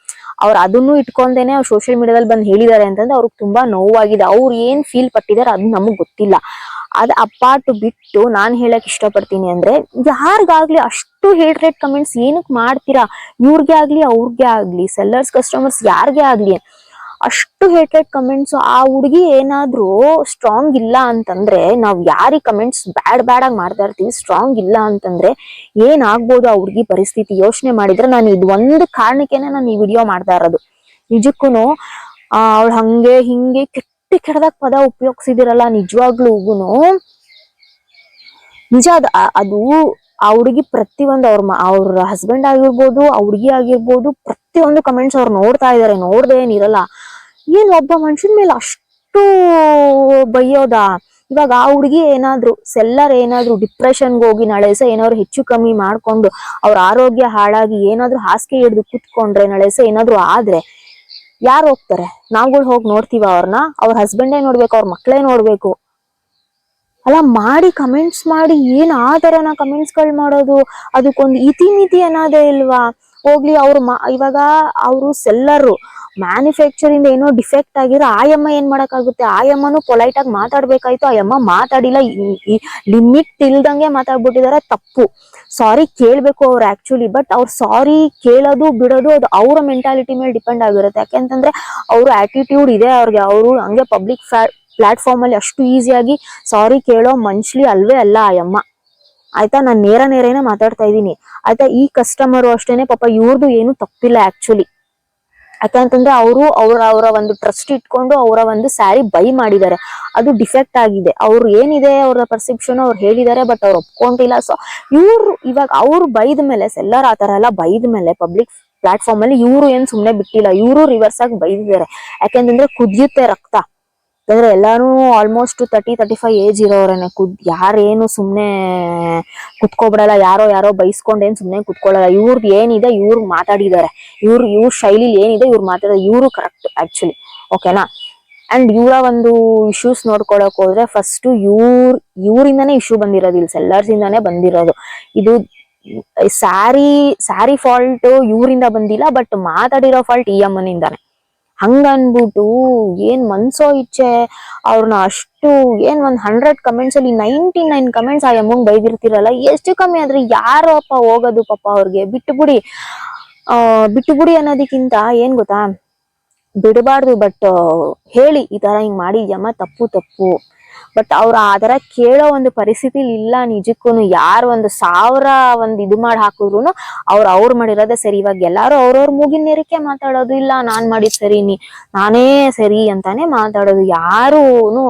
S1: ಅವ್ರ ಅದನ್ನು ಇಟ್ಕೊಂಡೇನೆ ಅವ್ರು ಸೋಷಿಯಲ್ ಮೀಡಿಯಾದಲ್ಲಿ ಬಂದು ಹೇಳಿದ್ದಾರೆ ಅಂತಂದ್ರೆ ಅವ್ರಿಗೆ ತುಂಬಾ ನೋವಾಗಿದೆ. ಅವ್ರು ಏನ್ ಫೀಲ್ ಪಟ್ಟಿದ್ದಾರೆ ಅದು ನಮಗ್ ಗೊತ್ತಿಲ್ಲ. ಅದ್ ಅಪಾರ್ಟ್ ಬಿಟ್ಟು ನಾನ್ ಹೇಳಕ್ ಇಷ್ಟಪಡ್ತೀನಿ ಅಂದ್ರೆ, ಯಾರಿಗಾಗ್ಲಿ ಅಷ್ಟು ಹೇಟ್ರೇಟ್ ಕಮೆಂಟ್ಸ್ ಏನಕ್ ಮಾಡ್ತೀರಾ? ಇವ್ರಿಗೆ ಆಗ್ಲಿ, ಅವ್ರಿಗೆ ಆಗ್ಲಿ ಸೆಲ್ಲರ್ಸ್ ಕಸ್ಟಮರ್ಸ್ ಯಾರಿಗೆ ಆಗ್ಲಿ, ಅಷ್ಟು ಹೇಟ್ರೇಟ್ ಕಮೆಂಟ್ಸ್ ಆ ಹುಡುಗಿ ಏನಾದ್ರೂ ಸ್ಟ್ರಾಂಗ್ ಇಲ್ಲ ಅಂತಂದ್ರೆ, ನಾವ್ ಯಾರಿಗೆ ಕಮೆಂಟ್ಸ್ ಬ್ಯಾಡ್ ಬ್ಯಾಡ್ ಆಗಿ ಮಾಡ್ತಾ ಇರ್ತೀವಿ ಸ್ಟ್ರಾಂಗ್ ಇಲ್ಲ ಅಂತಂದ್ರೆ, ಏನಾಗ್ಬೋದು ಆ ಹುಡುಗಿ ಪರಿಸ್ಥಿತಿ? ಯೋಚನೆ ಮಾಡಿದ್ರೆ ನಾನು ಇದು ಒಂದು ಕಾರಣಕ್ಕೆನೆ ನಾನು ಈ ವಿಡಿಯೋ ಮಾಡ್ತಾ ಇರೋದು. ನಿಜಕ್ಕೂ ಅವಳು ಹಂಗೆ ಹಿಂಗೆ ಕೆಟ್ಟ ಪದ ಉಪಯೋಗಿಸಿದಿರಲ್ಲ ನಿಜವಾಗ್ಲೂಗುನು. ನಿಜ ಅದ ಅದು ಆ ಹುಡುಗಿ ಪ್ರತಿಯೊಂದು ಅವ್ರ ಅವ್ರ ಹಸ್ಬೆಂಡ್ ಆಗಿರ್ಬೋದು, ಆ ಹುಡುಗಿ ಆಗಿರ್ಬೋದು, ಪ್ರತಿಯೊಂದು ಕಮೆಂಟ್ಸ್ ಅವ್ರು ನೋಡ್ತಾ ಇದಾರೆ, ನೋಡ್ದೆ ಏನಿರಲ್ಲ ಏನ್ ಒಬ್ಬ ಮನುಷ್ಯನ ಮೇಲೆ ಅಷ್ಟು ಬೈಯೋದ? ಇವಾಗ ಆ ಹುಡುಗಿ ಏನಾದ್ರು ಸೆಲ್ಲರ್ ಏನಾದ್ರು ಡಿಪ್ರೆಷನ್ಗೆ ಹೋಗಿ ನಳೆಸ ಏನಾದ್ರು ಹೆಚ್ಚು ಕಮ್ಮಿ ಮಾಡ್ಕೊಂಡು ಅವ್ರ ಆರೋಗ್ಯ ಹಾಳಾಗಿ ಏನಾದ್ರು ಹಾಸಿಗೆ ಹಿಡಿದು ಕುತ್ಕೊಂಡ್ರೆ ನಳೆಸ ಏನಾದ್ರು ಆದ್ರೆ ಯಾರು ಹೋಗ್ತಾರೆ? ನಾವುಗಳು ಹೋಗಿ ನೋಡ್ತೀವ ಅವ್ರನ್ನ ಅವ್ರ ಹಸ್ಬೆಂಡೇ ನೋಡ್ಬೇಕು, ಅವ್ರ ಮಕ್ಕಳೇ ನೋಡ್ಬೇಕು. ಅಲ್ಲ, ಮಾಡಿ ಕಮೆಂಟ್ಸ್ ಮಾಡಿ, ಏನ್ ಆ ತರನ ಕಮೆಂಟ್ಸ್ಗಳು ಮಾಡೋದು? ಅದಕ್ಕೊಂದು ಇತಿ ಮಿತಿ ಅನ್ನೋದೇ ಇಲ್ವಾ? ಹೋಗ್ಲಿ ಅವ್ರು ಇವಾಗ ಅವರು ಸೆಲ್ಲರು ಮ್ಯಾನುಫ್ಯಾಕ್ಚರಿಂಗ್ ಏನೋ ಡಿಫೆಕ್ಟ್ ಆಗಿರೋ ಆಯಮ್ಮ ಏನ್ ಮಾಡಕ್ಕಾಗುತ್ತೆ? ಆಯಮ್ಮನು ಪೊಲೈಟ್ ಆಗಿ ಮಾತಾಡ್ಬೇಕಾಯ್ತು. ಆಯಮ್ಮ ಮಾತಾಡಿಲ್ಲ. ಲಿಮಿಟ್ ಇಲ್ದಂಗೆ ಮಾತಾಡ್ಬಿಟ್ಟಿದಾರೆ. ತಪ್ಪು. ಸಾರಿ ಕೇಳ್ಬೇಕು ಅವ್ರು ಆಕ್ಚುಲಿ ಬಟ್ ಅವ್ರು ಸಾರಿ ಕೇಳೋದು, ಬಿಡೋದು ಅದು ಅವರ ಮೆಂಟಾಲಿಟಿ ಮೇಲೆ ಡಿಪೆಂಡ್ ಆಗಿರುತ್ತೆ. ಯಾಕೆಂತಂದ್ರೆ ಅವ್ರ ಆಟಿಟ್ಯೂಡ್ ಇದೆ ಅವ್ರಿಗೆ. ಅವರು ಹಂಗೆ ಪಬ್ಲಿಕ್ ಪ್ಲಾಟ್ಫಾರ್ಮ್ ಅಲ್ಲಿ ಅಷ್ಟು ಈಸಿಯಾಗಿ ಸಾರಿ ಕೇಳೋ ಮನುಷ್ಯಲಿ ಅಲ್ವೇ ಅಲ್ಲ ಆಯಮ್ಮ ಆಯ್ತಾ, ನಾನು ನೇರ ನೇರನೇ ಮಾತಾಡ್ತಾ ಇದ್ದೀನಿ. ಆಯ್ತಾ, ಈ ಕಸ್ಟಮರು ಅಷ್ಟೇನೆ ಪಾಪ ಇವ್ರದ್ದು ಏನು ತಪ್ಪಿಲ್ಲ ಆಕ್ಚುಲಿ ಯಾಕಂತಂದ್ರೆ ಅವರು ಅವ್ರ ಅವರ ಒಂದು ಟ್ರಸ್ಟ್ ಇಟ್ಕೊಂಡು ಅವರ ಒಂದು ಸ್ಯಾರಿ ಬೈ ಮಾಡಿದ್ದಾರೆ. ಅದು ಡಿಫೆಕ್ಟ್ ಆಗಿದೆ. ಅವ್ರು ಏನಿದೆ ಅವರ ಪರ್ಸೆಪ್ಷನ್ ಅವ್ರು ಹೇಳಿದ್ದಾರೆ ಬಟ್ ಅವ್ರು ಒಪ್ಕೊಂಡಿಲ್ಲ ಸೊ ಇವ್ರು ಇವಾಗ ಅವ್ರು ಬೈದ ಮೇಲೆ ಸೆಲ್ಲರ್ ಆ ಥರ ಎಲ್ಲ ಬೈದ ಮೇಲೆ ಪಬ್ಲಿಕ್ ಪ್ಲಾಟ್ಫಾರ್ಮ್ ಅಲ್ಲಿ ಇವರು ಏನ್ ಸುಮ್ಮನೆ ಬಿಟ್ಟಿಲ್ಲ. ಇವರು ರಿವರ್ಸ್ ಆಗಿ ಬೈದಿದ್ದಾರೆ. ಯಾಕೆಂತಂದ್ರೆ ಕುದಿಯುತ್ತೆ ರಕ್ತ. ಯಾಕಂದ್ರೆ ಎಲ್ಲಾನು almost thirty thirty five age ಇರೋರೇನೆ ಕುದ್ ಯಾರೇನು ಸುಮ್ಮನೆ ಕುತ್ಕೊಬಿಡಲ್ಲ, ಯಾರೋ ಯಾರೋ ಬೈಸ್ಕೊಂಡ್ ಏನ್ ಸುಮ್ನೆ ಕುತ್ಕೊಳ್ಳಲ್ಲ. ಇವ್ರದ್ದು ಏನಿದೆ ಇವ್ರು ಮಾತಾಡಿದ್ದಾರೆ. ಇವ್ರು, ಇವ್ರ ಶೈಲಿಲಿ ಏನಿದೆ, ಇವ್ರು ಮಾತಾಡೋದು ಇವ್ರು ಕರೆಕ್ಟ್ ಆಕ್ಚುಲಿ ಓಕೆನಾ ಅಂಡ್ ಇವರ ಒಂದು ಇಶ್ಯೂಸ್ ನೋಡ್ಕೊಳಕ್ ಹೋದ್ರೆ ಫಸ್ಟ್ ಇವ್ರ, ಇವರಿಂದಾನೇ ಇಶ್ಯೂ ಬಂದಿರೋದು ಇಲ್ಲಿ ಸೆಲ್ಲರ್ಸ್ ಇಂದಾನೇ ಬಂದಿರೋದು. ಇದು ಸ್ಯಾರಿ ಸ್ಯಾರಿ ಫಾಲ್ಟ್ ಇವರಿಂದ ಬಂದಿಲ್ಲ ಬಟ್ ಮಾತಾಡಿರೋ ಫಾಲ್ಟ್ ಈ ಅಮ್ಮನಿಂದಾನೆ. ಹಂಗನ್ಬಿಟ್ಟು ಏನ್ ಮನ್ಸೋ ಇಚ್ಛೆ ಅವ್ರನ್ನ ಅಷ್ಟು ಏನ್ ಒಂದ್ ಹಂಡ್ರೆಡ್ ಕಮೆಂಟ್ಸ್ ಅಲ್ಲಿ ನೈಂಟಿ ನೈನ್ ಕಮೆಂಟ್ಸ್ ಆ ಎಮ್ಮಂಗ್ ಬೈದಿರ್ತಿರಲ್ಲ, ಎಷ್ಟು ಕಮ್ಮಿ ಆದ್ರೆ ಯಾರಪ್ಪ ಹೋಗೋದು ಪಾಪ ಅವ್ರಿಗೆ. ಬಿಟ್ಟು ಬಿಡಿ ಆ ಬಿಟ್ಟು ಬಿಡಿ ಅನ್ನೋದಕ್ಕಿಂತ ಏನ್ ಗೊತ್ತಾ? ಬಿಡಬಾರ್ದು ಬಟ್ ಹೇಳಿ ಈ ತರ ಹಿಂಗ್ ಮಾಡಿದ್ಯಮ್ಮ ತಪ್ಪು ತಪ್ಪು. ಬಟ್ ಅವ್ರ ಆತರ ಕೇಳೋ ಒಂದು ಪರಿಸ್ಥಿತಿಲಿ ಇಲ್ಲ ನಿಜಕ್ಕೂ ಯಾರು ಒಂದು ಸಾವಿರ ಒಂದು ಇದು ಮಾಡಿ ಹಾಕಿದ್ರು ಅವ್ರು ಅವ್ರು ಮಾಡಿರೋದೇ ಸರಿ. ಇವಾಗ ಎಲ್ಲಾರು ಅವ್ರವ್ರ ಮೂಗಿನ ನೇರಕ್ಕೆ ಮಾತಾಡೋದು ಇಲ್ಲ. ನಾನ್ ಮಾಡಿದ್ ಸರಿ ನೀ ನಾನೇ ಸರಿ ಅಂತಾನೆ ಮಾತಾಡೋದು. ಯಾರೂನು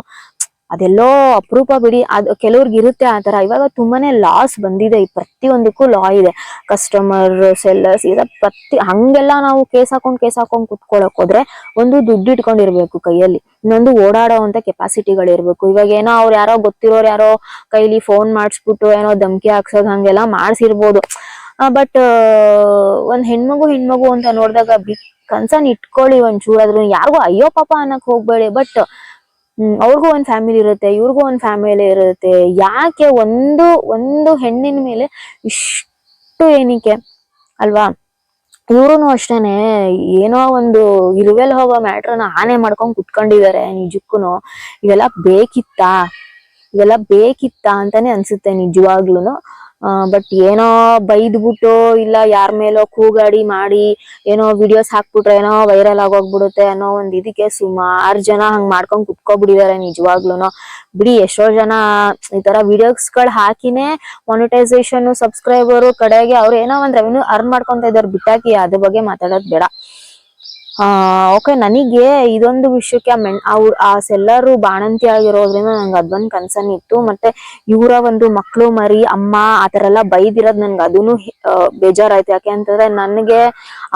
S1: ಅದೆಲ್ಲೋ ಅಪರೂಪ ಬಿಡಿ. ಅದು ಕೆಲವ್ರಿಗೆ ಇರುತ್ತೆ ಆತರ ಇವಾಗ ತುಂಬಾನೇ ಲಾಸ್ ಬಂದಿದೆ. ಈ ಪ್ರತಿಯೊಂದಕ್ಕೂ ಲಾ ಇದೆ. ಕಸ್ಟಮರ್ ಸೆಲ್ಲರ್ಸ್ ಇದ ಪ್ರತಿ ಹಂಗೆಲ್ಲ ನಾವು ಕೇಸ್ ಹಾಕೊಂಡು ಕೇಸ್ ಹಾಕೊಂಡು ಕುತ್ಕೊಳಕ್ ಹೋದ್ರೆ ಒಂದು ದುಡ್ಡು ಇಟ್ಕೊಂಡಿರ್ಬೇಕು ಕೈಯಲ್ಲಿ. ಇನ್ನೊಂದು ಓಡಾಡೋ ಅಂತ ಕೆಪಾಸಿಟಿಗಳಿರ್ಬೇಕು. ಇವಾಗ ಏನೋ ಅವ್ರು ಯಾರೋ ಗೊತ್ತಿರೋರು ಯಾರೋ ಕೈಲಿ ಫೋನ್ ಮಾಡಿಸ್ಬಿಟ್ಟು ಏನೋ ಧಮ್ಕಿ ಹಾಕ್ಸೋದ್ ಹಂಗೆಲ್ಲ ಮಾಡ್ಸಿರ್ಬೋದು. ಬಟ್ ಒಂದ್ ಹೆಣ್ಮಗು ಹೆಣ್ಮಗು ಅಂತ ನೋಡಿದಾಗ ಬಿ ಕನ್ಸರ್ನ್ ಇಟ್ಕೊಳ್ಳಿ ಒಂಚೂರು ಅದ್ರ ಯಾರಿಗೂ ಅಯ್ಯೋ ಪಾಪ ಅನ್ನಕ್ ಹೋಗ್ಬೇಡಿ. ಬಟ್ ಅವ್ರಿಗೂ ಒಂದ್ ಫ್ಯಾಮಿಲಿ ಇರುತ್ತೆ, ಇವ್ರಿಗೂ ಒಂದ್ ಫ್ಯಾಮಿಲಿ ಇರುತ್ತೆ. ಯಾಕೆ ಒಂದು ಒಂದು ಹೆಣ್ಣಿನ ಮೇಲೆ ಇಷ್ಟು ಏನಿಕೆ ಅಲ್ವಾ? ಇವ್ರುನು ಅಷ್ಟೇನೆ, ಏನೋ ಒಂದು ಇರುವೆಲ್ ಹೋಗೋ ಮ್ಯಾಟ್ರನ್ನ ಆನೆ ಮಾಡ್ಕೊಂಡ್ ಕುತ್ಕೊಂಡಿದ್ದಾರೆ ನಿಜಕ್ಕೂನು. ಇವೆಲ್ಲ ಬೇಕಿತ್ತಾ? ಇವೆಲ್ಲ ಬೇಕಿತ್ತಾ ಅಂತಾನೆ ಅನ್ಸುತ್ತೆ ನಿಜವಾಗ್ಲೂನು ಬಟ್ ಏನೋ ಬೈದ್ಬಿಟ್ಟು ಇಲ್ಲ ಯಾರ ಮೇಲೋ ಕೂಗಾಡಿ ಮಾಡಿ ಏನೋ ವಿಡಿಯೋಸ್ ಹಾಕ್ಬಿಟ್ರೆ ಏನೋ ವೈರಲ್ ಆಗೋಗ್ಬಿಡುತ್ತೆ ಅನ್ನೋ ಒಂದ್ ಇದಕ್ಕೆ ಸುಮಾರು ಜನ ಹಂಗ್ ಮಾಡ್ಕೊಂಡ್ ಕುತ್ಕೊಬಿಟ್ಟಿದ್ದಾರೆ ನಿಜವಾಗ್ಲೂನು. ಬಿಡಿ ಎಷ್ಟೋ ಜನ ಈ ತರ ವಿಡಿಯೋಸ್ಗಳು ಹಾಕಿನೇ ಮಾನಿಟೈಸೇಷನ್ ಸಬ್ಸ್ಕ್ರೈಬರ್ ಕಡೆಗೆ ಅವ್ರು ಏನೋ ಒಂದ್ ರೆವೆನ್ಯೂ ಅರ್ನ್ ಮಾಡ್ಕೊಂತ ಇದಾರೆ. ಬಿಟ್ಟಾಕಿ ಅದ್ರ ಬಗ್ಗೆ ಮಾತಾಡೋದ್ ಬೇಡ. ಆ ಓಕೆ ನನಗೆ ಇದೊಂದು ವಿಷಯಕ್ಕೆ ಆ ಮೆಣ್ ಅವ್ರು ಆ ಸೆಲ್ಲರು ಬಾಣಂತಿ ಆಗಿರೋದ್ರಿಂದ ನಂಗೆ ಅದೊಂದು ಕನ್ಸರ್ನ್ ಇತ್ತು. ಮತ್ತೆ ಇವರ ಒಂದು ಮಕ್ಕಳು ಮರಿ ಅಮ್ಮ ಆತರ ಎಲ್ಲ ಬೈದಿರೋದು ನನ್ಗೆ ಅದೂ ಆ, ಬೇಜಾರಾಯ್ತು. ಯಾಕೆ ಅಂತಂದ್ರೆ ನನಗೆ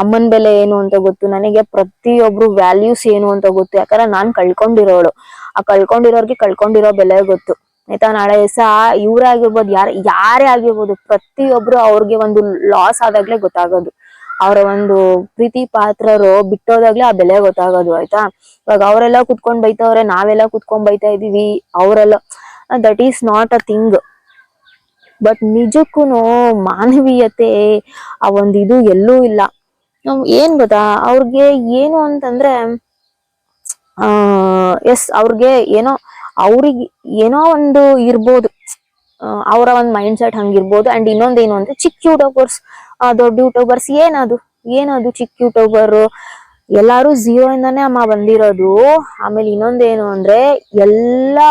S1: ಅಮ್ಮನ ಬೆಲೆ ಏನು ಅಂತ ಗೊತ್ತು ನನಗೆ ಪ್ರತಿಯೊಬ್ರು ವ್ಯಾಲ್ಯೂಸ್ ಏನು ಅಂತ ಗೊತ್ತು. ಯಾಕಂದ್ರೆ ನಾನು ಕಳ್ಕೊಂಡಿರೋಳು. ಆ ಕಳ್ಕೊಂಡಿರೋರ್ಗೆ ಕಳ್ಕೊಂಡಿರೋ ಬೆಲೆ ಗೊತ್ತು. ಆಯ್ತಾ? ನಾಳೆ ದಿವಸ ಇವರೇ ಆಗಿರ್ಬೋದು ಯಾರ ಯಾರೇ ಆಗಿರ್ಬೋದು ಪ್ರತಿಯೊಬ್ರು ಅವ್ರಿಗೆ ಒಂದು ಲಾಸ್ ಆದಾಗ್ಲೇ ಗೊತ್ತಾಗೋದು. ಅವರ ಒಂದು ಪ್ರೀತಿ ಪಾತ್ರರು ಬಿಟ್ಟೋದಾಗ್ಲೇ ಆ ಬೆಲೆ ಗೊತ್ತಾಗೋದು, ಆಯ್ತಾ? ಇವಾಗ ಅವರೆಲ್ಲ ಕುತ್ಕೊಂಡ್ ಬೈತಾವ್ರೆ, ನಾವೆಲ್ಲ ಕುತ್ಕೊಂಡ್ ಬೈತಾ ಇದೀವಿ ಅವರೆಲ್ಲ that is not a thing but ನಿಜಕ್ಕೂ ಮಾನವೀಯತೆ ಆ ಒಂದ್ ಇದು ಎಲ್ಲೂ ಇಲ್ಲ. ಏನ್ ಗೊತ್ತಾ? ಅವ್ರಿಗೆ ಏನು ಅಂತಂದ್ರೆ, ಆ ಎಸ್ ಅವ್ರಿಗೆ ಏನೋ ಅವ್ರಿಗೆ ಏನೋ ಒಂದು ಇರ್ಬೋದು. ಅವರ ಒಂದು ಮೈಂಡ್ ಸೆಟ್ ಹಂಗಿರ್ಬೋದು. ಅಂಡ್ ಇನ್ನೊಂದೇನು ಅಂದ್ರೆ ಚಿಕ್ಕ ಯೂಟ್ಯೂಬರ್ಸ್ ದೊಡ್ಡ ಯೂಟ್ಯೂಬರ್ಸ್ ಏನದು? ಏನದು ಚಿಕ್ಕ ಯೂಟ್ಯೂಬರ್ ಎಲ್ಲಾರು ಝೀರೋ ಇಂದಾನೆ ಅಮ್ಮ ಬಂದಿರೋದು. ಆಮೇಲೆ ಇನ್ನೊಂದೇನು ಅಂದ್ರೆ ಎಲ್ಲಾ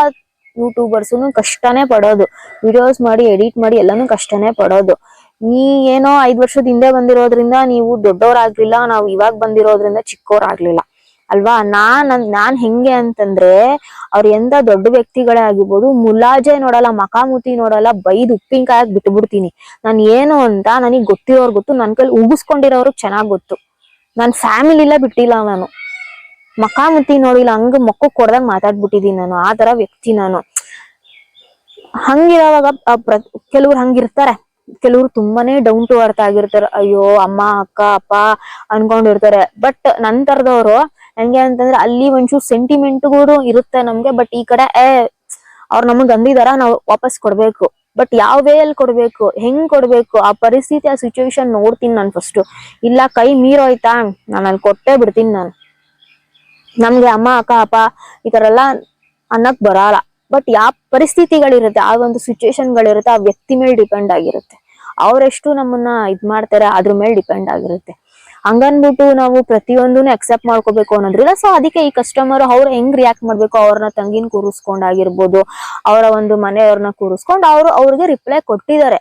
S1: ಯೂಟ್ಯೂಬರ್ಸ್ನು ಕಷ್ಟನೇ ಪಡೋದು. ವಿಡಿಯೋಸ್ ಮಾಡಿ ಎಡಿಟ್ ಮಾಡಿ ಎಲ್ಲಾನು ಕಷ್ಟನೇ ಪಡೋದು. ನೀ ಏನೋ ಐದ್ ವರ್ಷದ ಹಿಂದೆ ಬಂದಿರೋದ್ರಿಂದ ನೀವು ದೊಡ್ಡವರಾಗ್ಲಿಲ್ಲ, ನಾವು ಇವಾಗ ಬಂದಿರೋದ್ರಿಂದ ಚಿಕ್ಕವರಾಗ್ಲಿಲ್ಲ ಅಲ್ವಾ? ನಾನ್ ನಾನ್ ಹೆಂಗೆ ಅಂತಂದ್ರೆ ಅವ್ರ ಎಂತ ದೊಡ್ಡ ವ್ಯಕ್ತಿಗಳೇ ಆಗಿರ್ಬೋದು, ಮುಲಾಜೆ ನೋಡಲ್ಲ, ಮಕಾಮುತಿ ನೋಡಲ್ಲ, ಬೈದ್ ಬಿಟ್ಟು ಬಿಟ್ಬಿಡ್ತೀನಿ. ನಾನ್ ಏನು ಅಂತ ನನಗ್ ಗೊತ್ತಿರೋರ್ ಗೊತ್ತು, ನನ್ ಕೈಲಿ ಉಗಿಸ್ಕೊಂಡಿರೋರ್ಗ್ ಚೆನ್ನಾಗ್ ಗೊತ್ತು. ನಾನ್ ಫ್ಯಾಮಿಲಿಲ್ಲ ಬಿಟ್ಟಿಲ್ಲ ನಾನು. ಮಕಾಮುತಿ ನೋಡಿಲ್ಲ, ಹಂಗ ಮಕ್ಕ ಕೊಡ್ದಂಗ್ ಮಾತಾಡ್ಬಿಟ್ಟಿದೀನಿ ನಾನು, ಆ ತರ ವ್ಯಕ್ತಿ ನಾನು. ಹಂಗಿರೋವಾಗ ಕೆಲವ್ರು ಹಂಗಿರ್ತಾರೆ. ಕೆಲವ್ರು ತುಂಬಾನೇ ಡೌನ್ ಟು ಅರ್ಥ ಆಗಿರ್ತಾರೆ. ಅಯ್ಯೋ, ಅಮ್ಮ, ಅಕ್ಕ, ಅಪ್ಪ ಅನ್ಕೊಂಡಿರ್ತಾರೆ. ಬಟ್ ನಂತರದವ್ರು ಹೆಂಗೆ ಅಂತಂದ್ರೆ ಅಲ್ಲಿ ಒಂಚೂರು ಸೆಂಟಿಮೆಂಟ್ಗಳು ಇರುತ್ತೆ ನಮ್ಗೆ ಬಟ್ ಈ ಕಡೆ, ಏ, ಅವ್ರು ನಮಗ್ ಅಂದಿದಾರ, ನಾವು ವಾಪಸ್ ಕೊಡ್ಬೇಕು. ಬಟ್ ಯಾವ ವೇ ಅಲ್ಲಿ ಕೊಡ್ಬೇಕು, ಹೆಂಗ್ ಕೊಡ್ಬೇಕು, ಆ ಪರಿಸ್ಥಿತಿ, ಆ ಸಿಚುವೇಶನ್ ನೋಡ್ತೀನಿ ನಾನು ಫಸ್ಟ್ ಇಲ್ಲ, ಕೈ ಮೀರೋಯ್ತಾ? ನಾನು ಅಲ್ಲಿ ಕೊಟ್ಟೇ ಬಿಡ್ತೀನಿ ನಾನು. ನಮ್ಗೆ ಅಮ್ಮ, ಅಕ್ಕ, ಅಪ್ಪ, ಈ ತರ ಎಲ್ಲ ಅನ್ನಕ್ ಬರಲ್ಲ. ಬಟ್ ಯಾವ ಪರಿಸ್ಥಿತಿಗಳಿರುತ್ತೆ, ಆ ಒಂದು ಸಿಚುವೇಶನ್ಗಳಿರುತ್ತೆ ಆ ವ್ಯಕ್ತಿ ಮೇಲೆ ಡಿಪೆಂಡ್ ಆಗಿರುತ್ತೆ. ಅವರೆಷ್ಟು ನಮ್ಮನ್ನ ಇದ್ ಮಾಡ್ತಾರೆ, ಅದ್ರ ಮೇಲೆ ಡಿಪೆಂಡ್ ಆಗಿರುತ್ತೆ. ಹಂಗನ್ಬಿಟ್ಟು ನಾವು ಪ್ರತಿಯೊಂದನ್ನು ಅಕ್ಸೆಪ್ಟ್ ಮಾಡ್ಕೋಬೇಕು ಅನ್ನೋದ್ರಿಲ್ಲ ಸೊ ಅದಕ್ಕೆ ಈ ಕಸ್ಟಮರ್ ಅವ್ರು ಹೆಂಗ್ ರಿಯಾಕ್ಟ್ ಮಾಡ್ಬೇಕು? ಅವ್ರನ್ನ ತಂಗಿನ ಕೂರಿಸ್ಕೊಂಡಾಗಿರ್ಬೋದು, ಅವರ ಒಂದು ಮನೆಯವ್ರನ್ನ ಕೂರಿಸ್ಕೊಂಡು ಅವರು ಅವ್ರಿಗೆ ರಿಪ್ಲೈ ಕೊಟ್ಟಿದ್ದಾರೆ.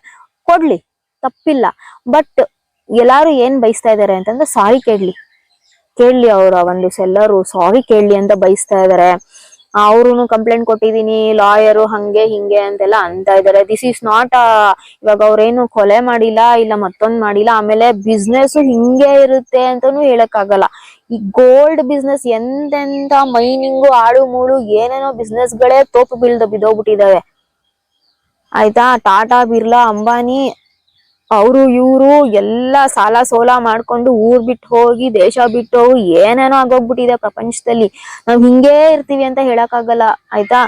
S1: ಕೊಡ್ಲಿ, ತಪ್ಪಿಲ್ಲ. ಬಟ್ ಎಲ್ಲಾರು ಏನ್ ಬಯಸ್ತಾ ಇದಾರೆ ಅಂತಂದ್ರೆ ಸಾರಿ ಕೇಳ್ಲಿ. ಕೇಳಲಿ ಅವರ ಒಂದು ಸೆಲ್ಲರು ಸಾರಿ ಕೇಳಲಿ ಅಂತ ಬಯಸ್ತಾ ಇದಾರೆ. ಅವ್ರುನು ಕಂಪ್ಲೇಂಟ್ ಕೊಟ್ಟಿದೀನಿ ಲಾಯರು ಹಂಗೆ ಹಿಂಗೆ ಅಂತೆಲ್ಲ ಅಂತ ಇದಾರೆ. ದಿಸ್ ಇಸ್ ನಾಟ್ ಇವಾಗ ಅವ್ರೇನು ಕೊಲೆ ಮಾಡಿಲ್ಲ, ಇಲ್ಲ ಮತ್ತೊಂದ್ ಮಾಡಿಲ್ಲ, ಆಮೇಲೆ ಬಿಸ್ನೆಸ್ ಹಿಂಗೆ ಇರುತ್ತೆ ಅಂತಾನು ಹೇಳಕ್ ಆಗಲ್ಲ ಈ ಗೋಲ್ಡ್ ಬಿಸ್ನೆಸ್ ಎಂತೆಂತ ಮೈನಿಂಗು ಆಡು ಮೂಳು ಏನೇನೋ ಬಿಸ್ನೆಸ್ ಗಳೇ ತೋಪು ಬೀಳ್ದ ಬಿದ್ದೋಗ್ಬಿಟ್ಟಿದಾವೆ. ಆಯ್ತಾ? ಟಾಟಾ, ಬಿರ್ಲಾ, ಅಂಬಾನಿ ಅವರು ಇವರು ಎಲ್ಲ ಸಾಲ ಸೋಲ ಮಾಡ್ಕೊಂಡು ಊರ್ ಬಿಟ್ಟು ಹೋಗಿ ದೇಶ ಬಿಟ್ಟು ಹೋಗಿ ಏನೇನೋ ಆಗೋಗ್ಬಿಟ್ಟಿದೆ ಪ್ರಪಂಚದಲ್ಲಿ. ನಾವ್ ಹಿಂಗೇ ಇರ್ತೀವಿ ಅಂತ ಹೇಳಕ್ಕಾಗಲ್ಲ, ಆಯ್ತಾ?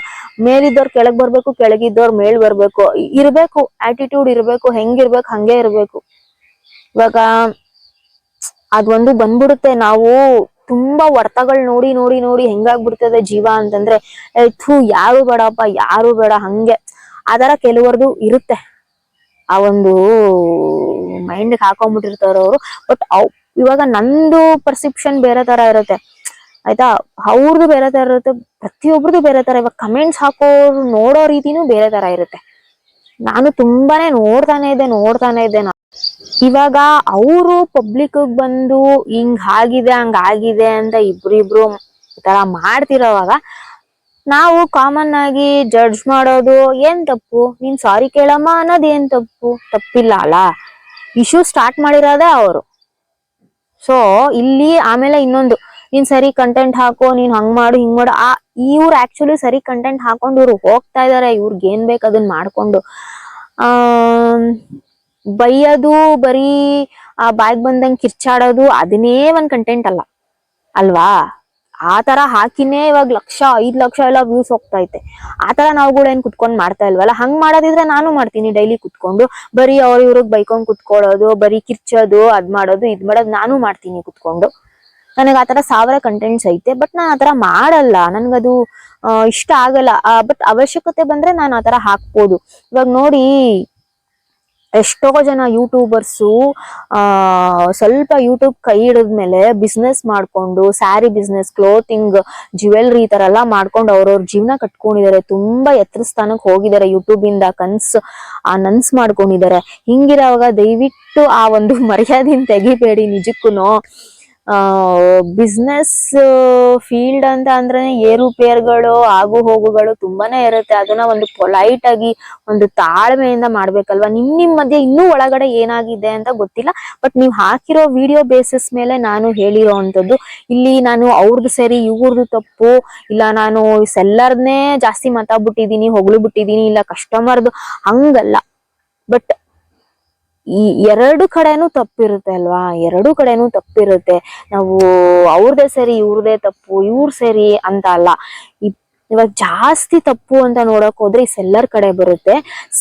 S1: ಮೇಲಿದ್ದವ್ರು ಕೆಳಗ್ ಬರ್ಬೇಕು, ಕೆಳಗಿದ್ದವ್ರು ಮೇಲ್ ಬರ್ಬೇಕು. ಇರ್ಬೇಕು ಆಟಿಟ್ಯೂಡ್ ಇರ್ಬೇಕು, ಹೆಂಗಿರ್ಬೇಕು, ಹಂಗೆ ಇರ್ಬೇಕು. ಇವಾಗ ಅದೊಂದು ಬಂದ್ಬಿಡುತ್ತೆ. ನಾವು ತುಂಬಾ ವರ್ತಗಳ್ ನೋಡಿ ನೋಡಿ ನೋಡಿ ಹೆಂಗಾಗ್ಬಿಡ್ತದೆ ಜೀವ ಅಂತಂದ್ರೆ ಥೂ, ಯಾರು ಬೇಡಪ್ಪ, ಯಾರು ಬೇಡ, ಹಂಗೆ. ಥರ ಕೆಲವರದ್ದು ಇರುತ್ತೆ. ಆ ಒಂದು ಮೈಂಡ್ ಹಾಕೊಂಡ್ಬಿಟ್ಟಿರ್ತಾರ ಅವರು. ಬಟ್ ಅವ್, ಇವಾಗ ನಂದು ಪರ್ಸೆಪ್ಷನ್ ಬೇರೆ ತರ ಇರುತ್ತೆ. ಆಯ್ತಾ? ಅವ್ರದ್ದು ಬೇರೆ ತರ ಇರುತ್ತೆ ಪ್ರತಿಯೊಬ್ರದ್ದು ಬೇರೆ ತರ. ಇವಾಗ ಕಮೆಂಟ್ಸ್ ಹಾಕೋರು ನೋಡೋ ರೀತಿನೂ ಬೇರೆ ತರ ಇರುತ್ತೆ. ನಾನು ತುಂಬಾನೇ ನೋಡ್ತಾನೆ ಇದ್ದೆ ನೋಡ್ತಾನೆ ಇದ್ದೆ ನಾ- ಇವಾಗ ಅವರು ಪಬ್ಲಿಕ್ ಬಂದು ಹಿಂಗ್ ಆಗಿದೆ ಹಂಗ ಆಗಿದೆ ಅಂತ ಇಬ್ರು ಇಬ್ರು ಈ ತರ ಮಾಡ್ತಿರೋವಾಗ ನಾವು ಕಾಮನ್ ಆಗಿ ಜಡ್ಜ್ ಮಾಡೋದು ಏನ್ ತಪ್ಪು? ನೀನ್ ಸಾರಿ ಕೇಳಮ್ಮ ಅನ್ನೋದು ಏನ್ ತಪ್ಪು? ತಪ್ಪಿಲ್ಲ ಅಲ್ಲ? ಇಶ್ಯೂ ಸ್ಟಾರ್ಟ್ ಮಾಡಿರೋದೇ ಅವರು. ಸೊ ಇಲ್ಲಿ ಆಮೇಲೆ ಇನ್ನೊಂದು, ನೀನ್ ಸರಿ ಕಂಟೆಂಟ್ ಹಾಕೋ, ನೀನ್ ಹಂಗ್ ಮಾಡು, ಹಿಂಗ್ ಮಾಡು, ಆ, ಇವ್ರು ಆಕ್ಚುಲಿ ಸರಿ ಕಂಟೆಂಟ್ ಹಾಕೊಂಡು ಇವ್ರು ಹೋಗ್ತಾ ಇದಾರೆ, ಇವ್ರಿಗೆ ಏನ್ ಬೇಕು ಅದನ್ನ ಮಾಡ್ಕೊಂಡು. ಆ ಬೈಯೋದು ಬರೀ ಆ ಬಾಯ್ಗ್ ಬಂದಂಗ್ ಕಿರ್ಚಾಡೋದು, ಅದನ್ನೇ ಒಂದ್ ಕಂಟೆಂಟ್ ಅಲ್ಲ. ಅಲ್ವಾ? ಆ ತರ ಹಾಕಿನೇ ಇವಾಗ ಲಕ್ಷ, ಐದ್ ಲಕ್ಷ ಎಲ್ಲ ವ್ಯೂಸ್ ಹೋಗ್ತೈತೆ. ಆ ತರ ಕೂಡ ಏನ್ ಕುತ್ಕೊಂಡ್ ಮಾಡ್ತಾ ಇಲ್ವಲ್ಲ? ಹಂಗ್ ಮಾಡೋದಿದ್ರೆ ನಾನು ಮಾಡ್ತೀನಿ ಡೈಲಿ ಕುತ್ಕೊಂಡು. ಬರೀ ಅವ್ರ ಇವ್ರಿಗೆ ಬೈಕೊಂಡ್ ಕುತ್ಕೊಳ್ಳೋದು, ಬರೀ ಕಿರ್ಚೋದು, ಅದ್ ಮಾಡೋದು, ಇದ್ ಮಾಡೋದು ನಾನು ಮಾಡ್ತೀನಿ ಕುತ್ಕೊಂಡು. ನನಗೆ ಆತರ ಸಾವಿರ ಕಂಟೆಂಟ್ಸ್ ಐತೆ ಬಟ್ ನಾನು ಆತರ ಮಾಡಲ್ಲ. ನನ್ಗದು ಇಷ್ಟ ಆಗಲ್ಲ. ಬಟ್ ಅವಶ್ಯಕತೆ ಬಂದ್ರೆ ನಾನು ಆತರ ಹಾಕ್ಬೋದು. ಇವಾಗ ನೋಡಿ ಎಷ್ಟೋ ಜನ ಯೂಟ್ಯೂಬರ್ಸು ಸ್ವಲ್ಪ ಯೂಟ್ಯೂಬ್ ಕೈ ಹಿಡಿದ್ಮೇಲೆ ಬಿಸ್ನೆಸ್ ಮಾಡ್ಕೊಂಡು ಸ್ಯಾರಿ ಬಿಸ್ನೆಸ್ ಕ್ಲೋತಿಂಗ್ ಜ್ಯುವೆಲ್ರಿ ಈ ಥರ ಎಲ್ಲ ಮಾಡ್ಕೊಂಡು ಅವ್ರವ್ರ ಜೀವನ ಕಟ್ಕೊಂಡಿದ್ದಾರೆ. ತುಂಬಾ ಎತ್ತರ ಸ್ಥಾನಕ್ಕೆ ಹೋಗಿದ್ದಾರೆ ಯೂಟ್ಯೂಬ್ ಇಂದ, ಕನ್ಸ್, ಆ, ನನ್ಸ್ ಮಾಡ್ಕೊಂಡಿದ್ದಾರೆ. ಹಿಂಗಿರೋವಾಗ ದಯವಿಟ್ಟು ಆ ಒಂದು ಮರ್ಯಾದೆನ ತೆಗಿಬೇಡಿ ನಿಜಕ್ಕೂ ಬಿಸ್ನೆಸ್ ಫೀಲ್ಡ್ ಅಂತ ಅಂದ್ರೆ ಏರುಪೇರುಗಳು ಆಗು ಹೋಗುಗಳು ತುಂಬಾನೇ ಇರುತ್ತೆ. ಅದನ್ನ ಒಂದು ಪೊಲೈಟ್ ಆಗಿ ಒಂದು ತಾಳ್ಮೆಯಿಂದ ಮಾಡ್ಬೇಕಲ್ವಾ? ನಿಮ್ ನಿಮ್ ಮಧ್ಯೆ ಇನ್ನೂ ಒಳಗಡೆ ಏನಾಗಿದೆ ಅಂತ ಗೊತ್ತಿಲ್ಲ. ಬಟ್ ನೀವ್ ಹಾಕಿರೋ ವಿಡಿಯೋ ಬೇಸಿಸ್ ಮೇಲೆ ನಾನು ಹೇಳಿರೋ ಅಂತದ್ದು ಇಲ್ಲಿ ನಾನು ಅವ್ರದ್ದು ಸರಿ ಇವ್ರದ್ದು ತಪ್ಪು, ಇಲ್ಲ ನಾನು ಸೆಲ್ಲರ್ನೇ ಜಾಸ್ತಿ ಮಾತಾಡ್ಬಿಟ್ಟಿದೀನಿ ಹೊಗಳು ಬಿಟ್ಟಿದೀನಿ ಇಲ್ಲ ಕಸ್ಟಮರ್ದು ಹಂಗಲ್ಲ. ಬಟ್ ಈ ಎರಡು ಕಡೆನೂ ತಪ್ಪಿರುತ್ತೆ ಅಲ್ವಾ? ಎರಡು ಕಡೆನೂ ತಪ್ಪಿರುತ್ತೆ. ನಾವು ಅವ್ರದೇ ಸರಿ, ಇವ್ರದೇ ತಪ್ಪು, ಇವ್ರ ಸರಿ ಅಂತ ಅಲ್ಲ. ಇ- ಇವಾಗ ಜಾಸ್ತಿ ತಪ್ಪು ಅಂತ ನೋಡಕ್ ಹೋದ್ರೆ ಈ ಸೆಲ್ಲರ್ ಕಡೆ ಬರುತ್ತೆ.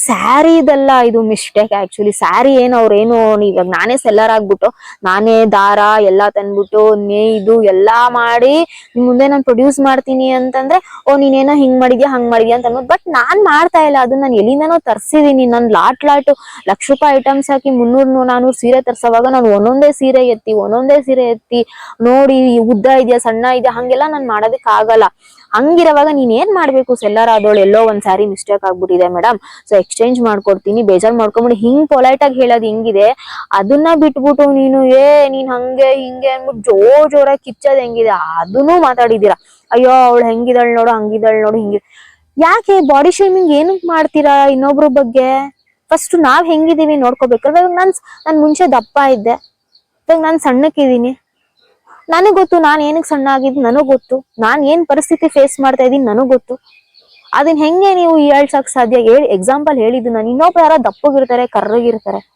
S1: ಸ್ಯಾರಿದೆಲ್ಲ ಇದು ಮಿಸ್ಟೇಕ್ ಆಕ್ಚುಲಿ ಸ್ಯಾರಿ ಏನು ಅವ್ರೇನು ಇವಾಗ ನಾನೇ ಸೆಲ್ಲರ್ ಆಗ್ಬಿಟ್ಟು ನಾನೇ ದಾರ ಎಲ್ಲ ತಂದ್ಬಿಟ್ಟು ನೇಯ್ದು ಎಲ್ಲಾ ಮಾಡಿ ನಿಮ್ ಮುಂದೆ ನಾನು ಪ್ರೊಡ್ಯೂಸ್ ಮಾಡ್ತೀನಿ ಅಂತಂದ್ರೆ, ಓ ನೀನೇನೋ ಹಿಂಗ್ ಮಾಡಿದ್ಯಾ, ಹಂಗ್ ಮಾಡಿದ್ಯಾ ಅಂತ ಅನ್ಬೋದು ಬಟ್ ನಾನ್ ಮಾಡ್ತಾ ಇಲ್ಲ. ಅದನ್ನ ನಾನು ಎಲ್ಲಿಂದನೋ ತರ್ಸಿದೀನಿ. ನನ್ ಲಾಟ್ ಲಾಟ್ ಲಕ್ಷ ರೂಪಾಯಿ ಐಟಮ್ಸ್ ಹಾಕಿ ಮುನ್ನೂರ್ ನಾನೂರ್ ಸೀರೆ ತರ್ಸೋವಾಗ ನಾನು ಒಂದೊಂದೇ ಸೀರೆ ಎತ್ತಿ, ಒಂದೊಂದೇ ಸೀರೆ ಎತ್ತಿ ನೋಡಿ, ಉದ್ದ ಇದೆಯಾ, ಸಣ್ಣ ಇದೆಯಾ, ಹಂಗೆಲ್ಲ ನಾನ್ ಮಾಡೋದಕ್ ಆಗಲ್ಲ ಹಂಗಿರೋವಾಗ ನೀನ್ ಏನ್ ಮಾಡ್ಬೇಕು? ಸೆಲ್ಲರ್ ಆದವಳು ಎಲ್ಲೋ ಒಂದ್ ಸಾರಿ ಮಿಸ್ಟೇಕ್ ಆಗ್ಬಿಟ್ಟಿದೆ ಮೇಡಮ್ ಸೊ ಎಕ್ಸ್ಚೇಂಜ್ ಮಾಡ್ಕೊಡ್ತೀನಿ, ಬೇಜಾರ್ ಮಾಡ್ಕೊಂಬಿಡಿ. ಹಿಂಗ್ ಪೊಲೈಟ್ ಆಗಿ ಹೇಳೋದು ಹಿಂಗಿದೆ. ಅದನ್ನ ಬಿಟ್ಬಿಟ್ಟು ನೀನು, ಏ, ನೀನ್ ಹಂಗೆ, ಹಿಂಗೆ ಅನ್ಬಿಟ್ಟು ಜೋರ್ ಜೋರಾಗಿ ಕಿಚ್ಚೋದ್ ಹೆಂಗಿದೆ? ಅದನ್ನೂ ಮಾತಾಡಿದೀರಾ ಅಯ್ಯೋ, ಅವಳು ಹೆಂಗಿದಳ್ ನೋಡು, ಹಂಗಿದಳ್ ನೋಡು, ಹಿಂಗ. ಯಾಕೆ? ಬಾಡಿ ಶೇಮಿಂಗ್ ಏನು ಮಾಡ್ತೀರಾ ಇನ್ನೊಬ್ರ ಬಗ್ಗೆ? ಫಸ್ಟ್ ನಾವ್ ಹೆಂಗಿದೀವಿ ನೋಡ್ಕೋಬೇಕು. ಇವಾಗ ನಾನ್ ನಾನ್ ಮುಂಚೆ ದಪ್ಪ ಇದ್ದೆ. ಇವಾಗ ನಾನ್ ಸಣ್ಣಕ್ಕಿದೀನಿ ನನಗ್ ಗೊತ್ತು, ನಾನ್ ಏನಕ್ ಸಣ್ಣ ಆಗಿದ್ ನನಗ್ ಗೊತ್ತು. ನಾನ್ ಏನ್ ಪರಿಸ್ಥಿತಿ ಫೇಸ್ ಮಾಡ್ತಾ ಇದೀನಿ ನನಗ್ ಗೊತ್ತು. ಅದನ್ನ ಹೆಂಗೆ ನೀವು ಹೇಳ್ಸಕ್ ಸಾಧ್ಯ? ಹೇಳಿ ಎಕ್ಸಾಂಪಲ್ ಹೇಳಿದ್ದು ನಾನು. ಇನ್ನೊಬ್ರು ಯಾರೋ ದಪ್ಪಗಿರ್ತಾರೆ, ಕರ್ರಗಿರ್ತಾರೆ.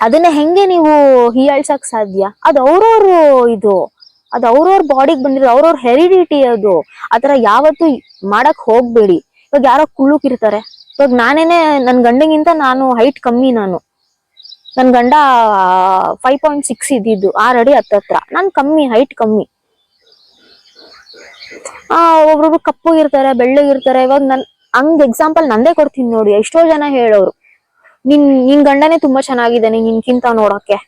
S1: ಅದನ್ನ ಹೆಂಗೆ ನೀವು ಹೀಯಾಳ್ಸಕ್ ಸಾಧ್ಯ? ಅದು ಅವ್ರವ್ರ ಇದು. ಅದು ಅವ್ರವ್ರ ಬಾಡಿಗೆ ಬಂದಿರೋ ಅವ್ರವ್ರ ಹೆರಿಡಿಟಿ ಅದು. ಆತರ ಯಾವತ್ತು ಮಾಡಕ್ ಹೋಗ್ಬೇಡಿ. ಇವಾಗ ಯಾರೋ ಕುಳ್ಳುಕಿರ್ತಾರೆ. ಇವಾಗ ನಾನೇನೆ, ನನ್ ಗಂಡಗಿಂತ ನಾನು ಹೈಟ್ ಕಮ್ಮಿ ನಾನು. ನನ್ ಗಂಡ ಫೈವ್ ಪಾಯಿಂಟ್ ಸಿಕ್ಸ್ ಇದ್ದಿದ್ದು, ಆರ್ ಅಡಿ ಹತ್ತತ್ರ. ನಾನ್ ಕಮ್ಮಿ ಹೈಟ್ ಕಮ್ಮಿ. ಆ, ಒಬ್ರೊಬ್ರು ಕಪ್ಪಗಿರ್ತಾರೆ ಬೆಳ್ಳಗಿರ್ತಾರೆ ಇವಾಗ ನನ್, ಹಂಗ್ ಎಕ್ಸಾಂಪಲ್ ನಂದೇ ಕೊಡ್ತೀನಿ ನೋಡಿ, ಎಷ್ಟೋ ಜನ ಹೇಳೋರು. ನಿನ್ ನಿನ್ ಗಂಡನೇ ತುಂಬಾ ಚೆನ್ನಾಗಿದ್ದಾನೆ, ನಿನ್ಕಿಂತ ನೋಡಕ್ಕೆ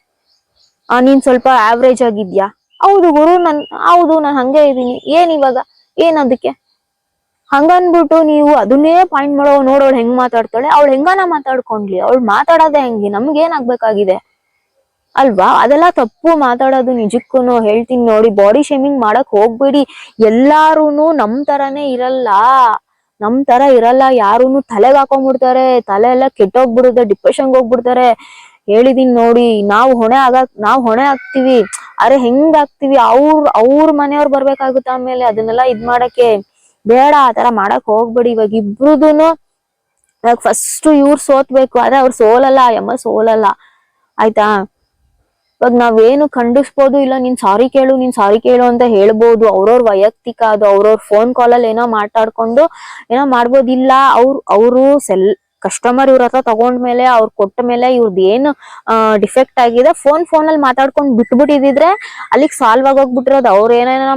S1: ಆ, ನೀನ್ ಸ್ವಲ್ಪ ಆವ್ರೇಜ್ ಆಗಿದ್ಯಾ? ಹೌದು ಗುರು, ನನ್, ಹೌದು, ನಾನ್ ಹಂಗೆ ಇದೀನಿ ಏನ್ ಇವಾಗ? ಏನ್ ಹಂಗನ್ಬಿಟ್ಟು ನೀವು ಅದನ್ನೇ ಪಾಯಿಂಟ್ ಮಾಡೋ ನೋಡೋಳು ಹೆಂಗ್ ಮಾತಾಡ್ತಾಳೆ, ಅವಳು ಹೆಂಗಾನ ಮಾತಾಡ್ಕೊಂಡ್ಲಿ? ಅವಳು ಮಾತಾಡೋದೇ ಹೆಂಗೆ? ನಮ್ಗೆ ಏನಾಗ್ಬೇಕಾಗಿದೆ ಅಲ್ವಾ? ಅದೆಲ್ಲ ತಪ್ಪು ಮಾತಾಡೋದು ನಿಜಕ್ಕೂ ಹೇಳ್ತೀನಿ ನೋಡಿ ಬಾಡಿ ಶೇಮಿಂಗ್ ಮಾಡಕ್ ಹೋಗ್ಬೇಡಿ. ಎಲ್ಲಾರುನು ನಮ್ ತರಾನೇ ಇರಲ್ಲ. ನಮ್ ತರ ಇರಲ್ಲ. ಯಾರುನು ತಲೆಗೆ ಹಾಕೊಂಡ್ಬಿಡ್ತಾರೆ ತಲೆ ಎಲ್ಲ ಕೆಟ್ಟೋಗ್ಬಿಡುತ್ತೆ ಡಿಪ್ರೆಷನ್ಗೆ ಹೋಗ್ಬಿಡ್ತಾರೆ. ಹೇಳಿದೀನಿ ನೋಡಿ, ನಾವು ಹೊಣೆ ಆಗಕ್ ನಾವ್ ಹೊಣೆ ಆಗ್ತೀವಿ. ಅರೆ ಹೆಂಗ್ ಆಗ್ತೀವಿ? ಅವ್ರ ಅವ್ರ ಮನೆಯವ್ರು ಬರ್ಬೇಕಾಗುತ್ತೆ ಆಮೇಲೆ. ಅದನ್ನೆಲ್ಲ ಇದ್ ಮಾಡಕ್ಕೆ. ಬೇಡ, ಆ ತರ ಮಾಡಕ್ ಹೋಗ್ಬೇಡಿ. ಇವಾಗ ಇಬ್ರುದೂನು ಇವಾಗ ಫಸ್ಟ್ ಇವ್ರು ಸೋತ್ಬೇಕು ಆದ್ರೆ ಅವ್ರು ಸೋಲಲ್ಲ, ಆ ಯಮ್ಮ ಸೋಲಲ್ಲ. ಆಯ್ತಾ? ಇವಾಗ ನಾವೇನು ಖಂಡಿಸ್ಬೋದು ಇಲ್ಲ, ನೀನ್ ಸಾರಿ ಕೇಳು, ನೀನ್ ಸಾರಿ ಕೇಳು ಅಂತ ಹೇಳ್ಬೋದು. ಅವ್ರವ್ರ ವೈಯಕ್ತಿಕ ಅದು, ಅವ್ರವ್ರ ಫೋನ್ ಕಾಲಲ್ಲಿ ಏನೋ ಮಾತಾಡ್ಕೊಂಡು ಏನೋ ಮಾಡ್ಬೋದಿಲ್ಲ. ಅವ್ರು, ಅವರು ಸೆಲ್ ಕಸ್ಟಮರ್ ಇವ್ರ ಹತ್ರ ತಗೊಂಡ್ಮೇಲೆ ಅವ್ರು ಕೊಟ್ಟ ಮೇಲೆ ಇವ್ರದ್ದು ಏನು ಡಿಫೆಕ್ಟ್ ಆಗಿದೆ ಫೋನ್ ಫೋನ್ ಅಲ್ಲಿ ಮಾತಾಡ್ಕೊಂಡು ಬಿಟ್ಬಿಟ್ಟಿದ್ರೆ ಅಲ್ಲಿಗೆ ಸಾಲ್ವ್ ಆಗೋಗ್ಬಿಟ್ಟಿರೋದು. ಅವ್ರು ಏನೇನೋ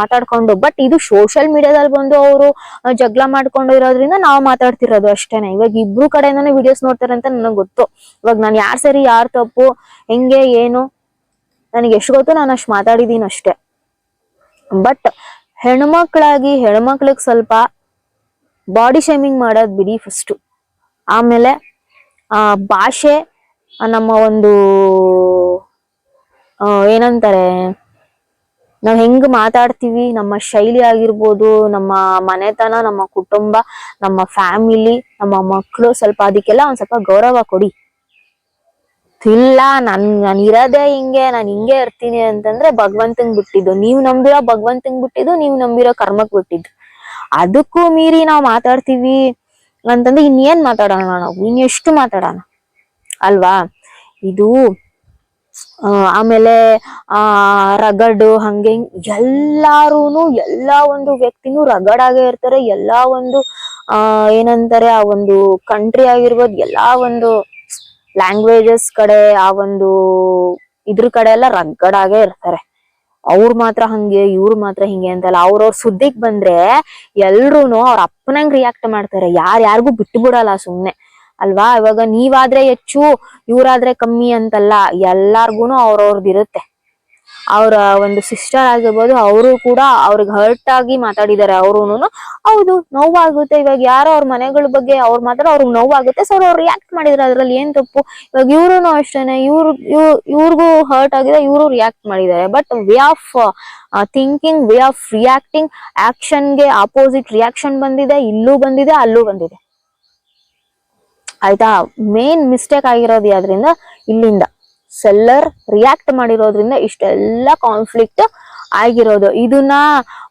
S1: ಮಾತಾಡ್ಕೊಂಡು. ಬಟ್ ಇದು ಸೋಷಿಯಲ್ ಮೀಡಿಯಾದಲ್ಲಿ ಬಂದು ಅವರು ಜಗಳ ಮಾಡ್ಕೊಂಡು ಇರೋದ್ರಿಂದ ನಾವು ಮಾತಾಡ್ತಿರೋದು ಅಷ್ಟೇನೆ. ಇವಾಗ ಇಬ್ರು ಕಡೆಯಿಂದಾನೆ ವಿಡಿಯೋಸ್ ನೋಡ್ತಾರೆ ಅಂತ ನನಗೆ ಗೊತ್ತು. ಇವಾಗ ನಾನು ಯಾರು ಸರಿ, ಯಾರು ತಪ್ಪು, ಹೆಂಗೆ, ಏನು, ನನಗೆ ಎಷ್ಟು ಗೊತ್ತು ನಾನು ಅಷ್ಟು ಮಾತಾಡಿದೀನಿ ಅಷ್ಟೇ. ಬಟ್ ಹೆಣ್ಮಕ್ಳಾಗಿ, ಹೆಣ್ಮಕ್ಳಿಗೆ ಸ್ವಲ್ಪ ಬಾಡಿ ಶೇಮಿಂಗ್ ಮಾಡೋದು ಬಿಡಿ ಫಸ್ಟ್ ಆಮೇಲೆ, ಆ, ಭಾಷೆ, ನಮ್ಮ ಒಂದು ಏನಂತಾರೆ, ನಾವ್ ಹೆಂಗ್ ಮಾತಾಡ್ತೀವಿ, ನಮ್ಮ ಶೈಲಿ ಆಗಿರ್ಬೋದು, ನಮ್ಮ ಮನೆತನ, ನಮ್ಮ ಕುಟುಂಬ, ನಮ್ಮ ಫ್ಯಾಮಿಲಿ, ನಮ್ಮ ಮಕ್ಕಳು ಸ್ವಲ್ಪ ಅದಕ್ಕೆಲ್ಲ ಒಂದ್ ಸ್ವಲ್ಪ ಗೌರವ ಕೊಡಿ. ಇಲ್ಲ, ನನ್, ನಾನು ಇರದೆ ಹಿಂಗೆ, ನಾನು ಹಿಂಗೆ ಇರ್ತೀನಿ ಅಂತಂದ್ರೆ ಭಗವಂತಂಗ್ ಬಿಟ್ಟಿದ್ದು. ನೀವ್ ನಂಬಿರೋ ಭಗವಂತಂಗ್ ಬಿಟ್ಟಿದ್ದು, ನೀವ್ ನಂಬಿರೋ ಕರ್ಮಕ್ ಬಿಟ್ಟಿದ್ದು. ಅದಕ್ಕೂ ಮೀರಿ ನಾವ್ ಮಾತಾಡ್ತೀವಿ ಅಂತಂದ್ರೆ ಇನ್ನೇನ್ ಮಾತಾಡೋಣ ನಾವು? ಇನ್ನೆಷ್ಟು ಮಾತಾಡೋಣ? ಅಲ್ವಾ? ಇದು ಆಮೇಲೆ, ಆ, ರಗಡು ಹಂಗೆ ಎಲ್ಲಾರು ಎಲ್ಲಾ ಒಂದು ವ್ಯಕ್ತಿನೂ ರಗಡ್ ಆಗೇ ಇರ್ತಾರೆ. ಎಲ್ಲಾ ಒಂದು ಏನಂತಾರೆ, ಆ ಒಂದು ಕಂಟ್ರಿ ಆಗಿರ್ಬೋದು, ಎಲ್ಲಾ ಒಂದು ಲ್ಯಾಂಗ್ವೇಜಸ್ ಕಡೆ, ಆ ಒಂದು ಇದ್ರ ಕಡೆ ಎಲ್ಲ ರಗಡ್ ಆಗೇ ಇರ್ತಾರೆ. ಅವ್ರ ಮಾತ್ರ ಹಂಗೆ, ಇವ್ರು ಮಾತ್ರ ಹಿಂಗೆ ಅಂತಲ್ಲ. ಅವ್ರವ್ರ ಸುದ್ದಿಗ್ ಬಂದ್ರೆ ಎಲ್ರೂನು ಅವ್ರ ಅಪ್ಪನಂಗ್ ರಿಯಾಕ್ಟ್ ಮಾಡ್ತಾರೆ. ಯಾರ್ ಯಾರಿಗೂ ಬಿಟ್ಟು ಬಿಡಲ್ಲ ಸುಮ್ನೆ. ಅಲ್ವಾ? ಇವಾಗ ನೀವಾದ್ರೆ ಹೆಚ್ಚು, ಇವ್ರಾದ್ರೆ ಕಮ್ಮಿ ಅಂತಲ್ಲ. ಎಲ್ಲಾರ್ಗುನು ಅವ್ರವ್ರದ್ದು ಇರುತ್ತೆ ಅವ್ರ ಒಂದು ಸಿಸ್ಟರ್ ಆಗಿರ್ಬೋದು, ಅವರು ಕೂಡ ಅವ್ರಿಗೆ ಹರ್ಟ್ ಆಗಿ ಮಾತಾಡಿದ್ದಾರೆ ಅವ್ರೂನು ಹೌದು, ನೋವಾಗುತ್ತೆ. ಇವಾಗ ಯಾರೋ ಅವ್ರ ಮನೆಗಳ ಬಗ್ಗೆ ಅವ್ರು ಮಾತ್ರ ಅವ್ರಿಗೆ ನೋವಾಗುತ್ತೆ. ಸೊ ಅವ್ರು ರಿಯಾಕ್ಟ್ ಮಾಡಿದ್ರೆ ಅದ್ರಲ್ಲಿ ಏನ್ ತಪ್ಪು? ಇವಾಗ ಇವ್ರು ಅಷ್ಟೇನೆ. ಇವ್ರು ಇವ್ರಿಗೂ ಹರ್ಟ್ ಆಗಿದೆ, ಇವರು ರಿಯಾಕ್ಟ್ ಮಾಡಿದ್ದಾರೆ. But way of thinking way of reacting ಆಕ್ಷನ್ಗೆ opposite reaction ಬಂದಿದೆ, ಇಲ್ಲೂ ಬಂದಿದೆ, ಅಲ್ಲೂ ಬಂದಿದೆ. ಆಯ್ತಾ? ಮೇನ್ ಮಿಸ್ಟೇಕ್ ಆಗಿರೋದು ಯಾವ್ದ್ರಿಂದ ಇಲ್ಲಿಂದ. ಸೆಲ್ಲರ್ ರಿಯಾಕ್ಟ್ ಮಾಡಿರೋದ್ರಿಂದ ಇಷ್ಟೆಲ್ಲ ಕಾನ್ಫ್ಲಿಕ್ಟ್ ಆಗಿರೋದು. ಇದನ್ನ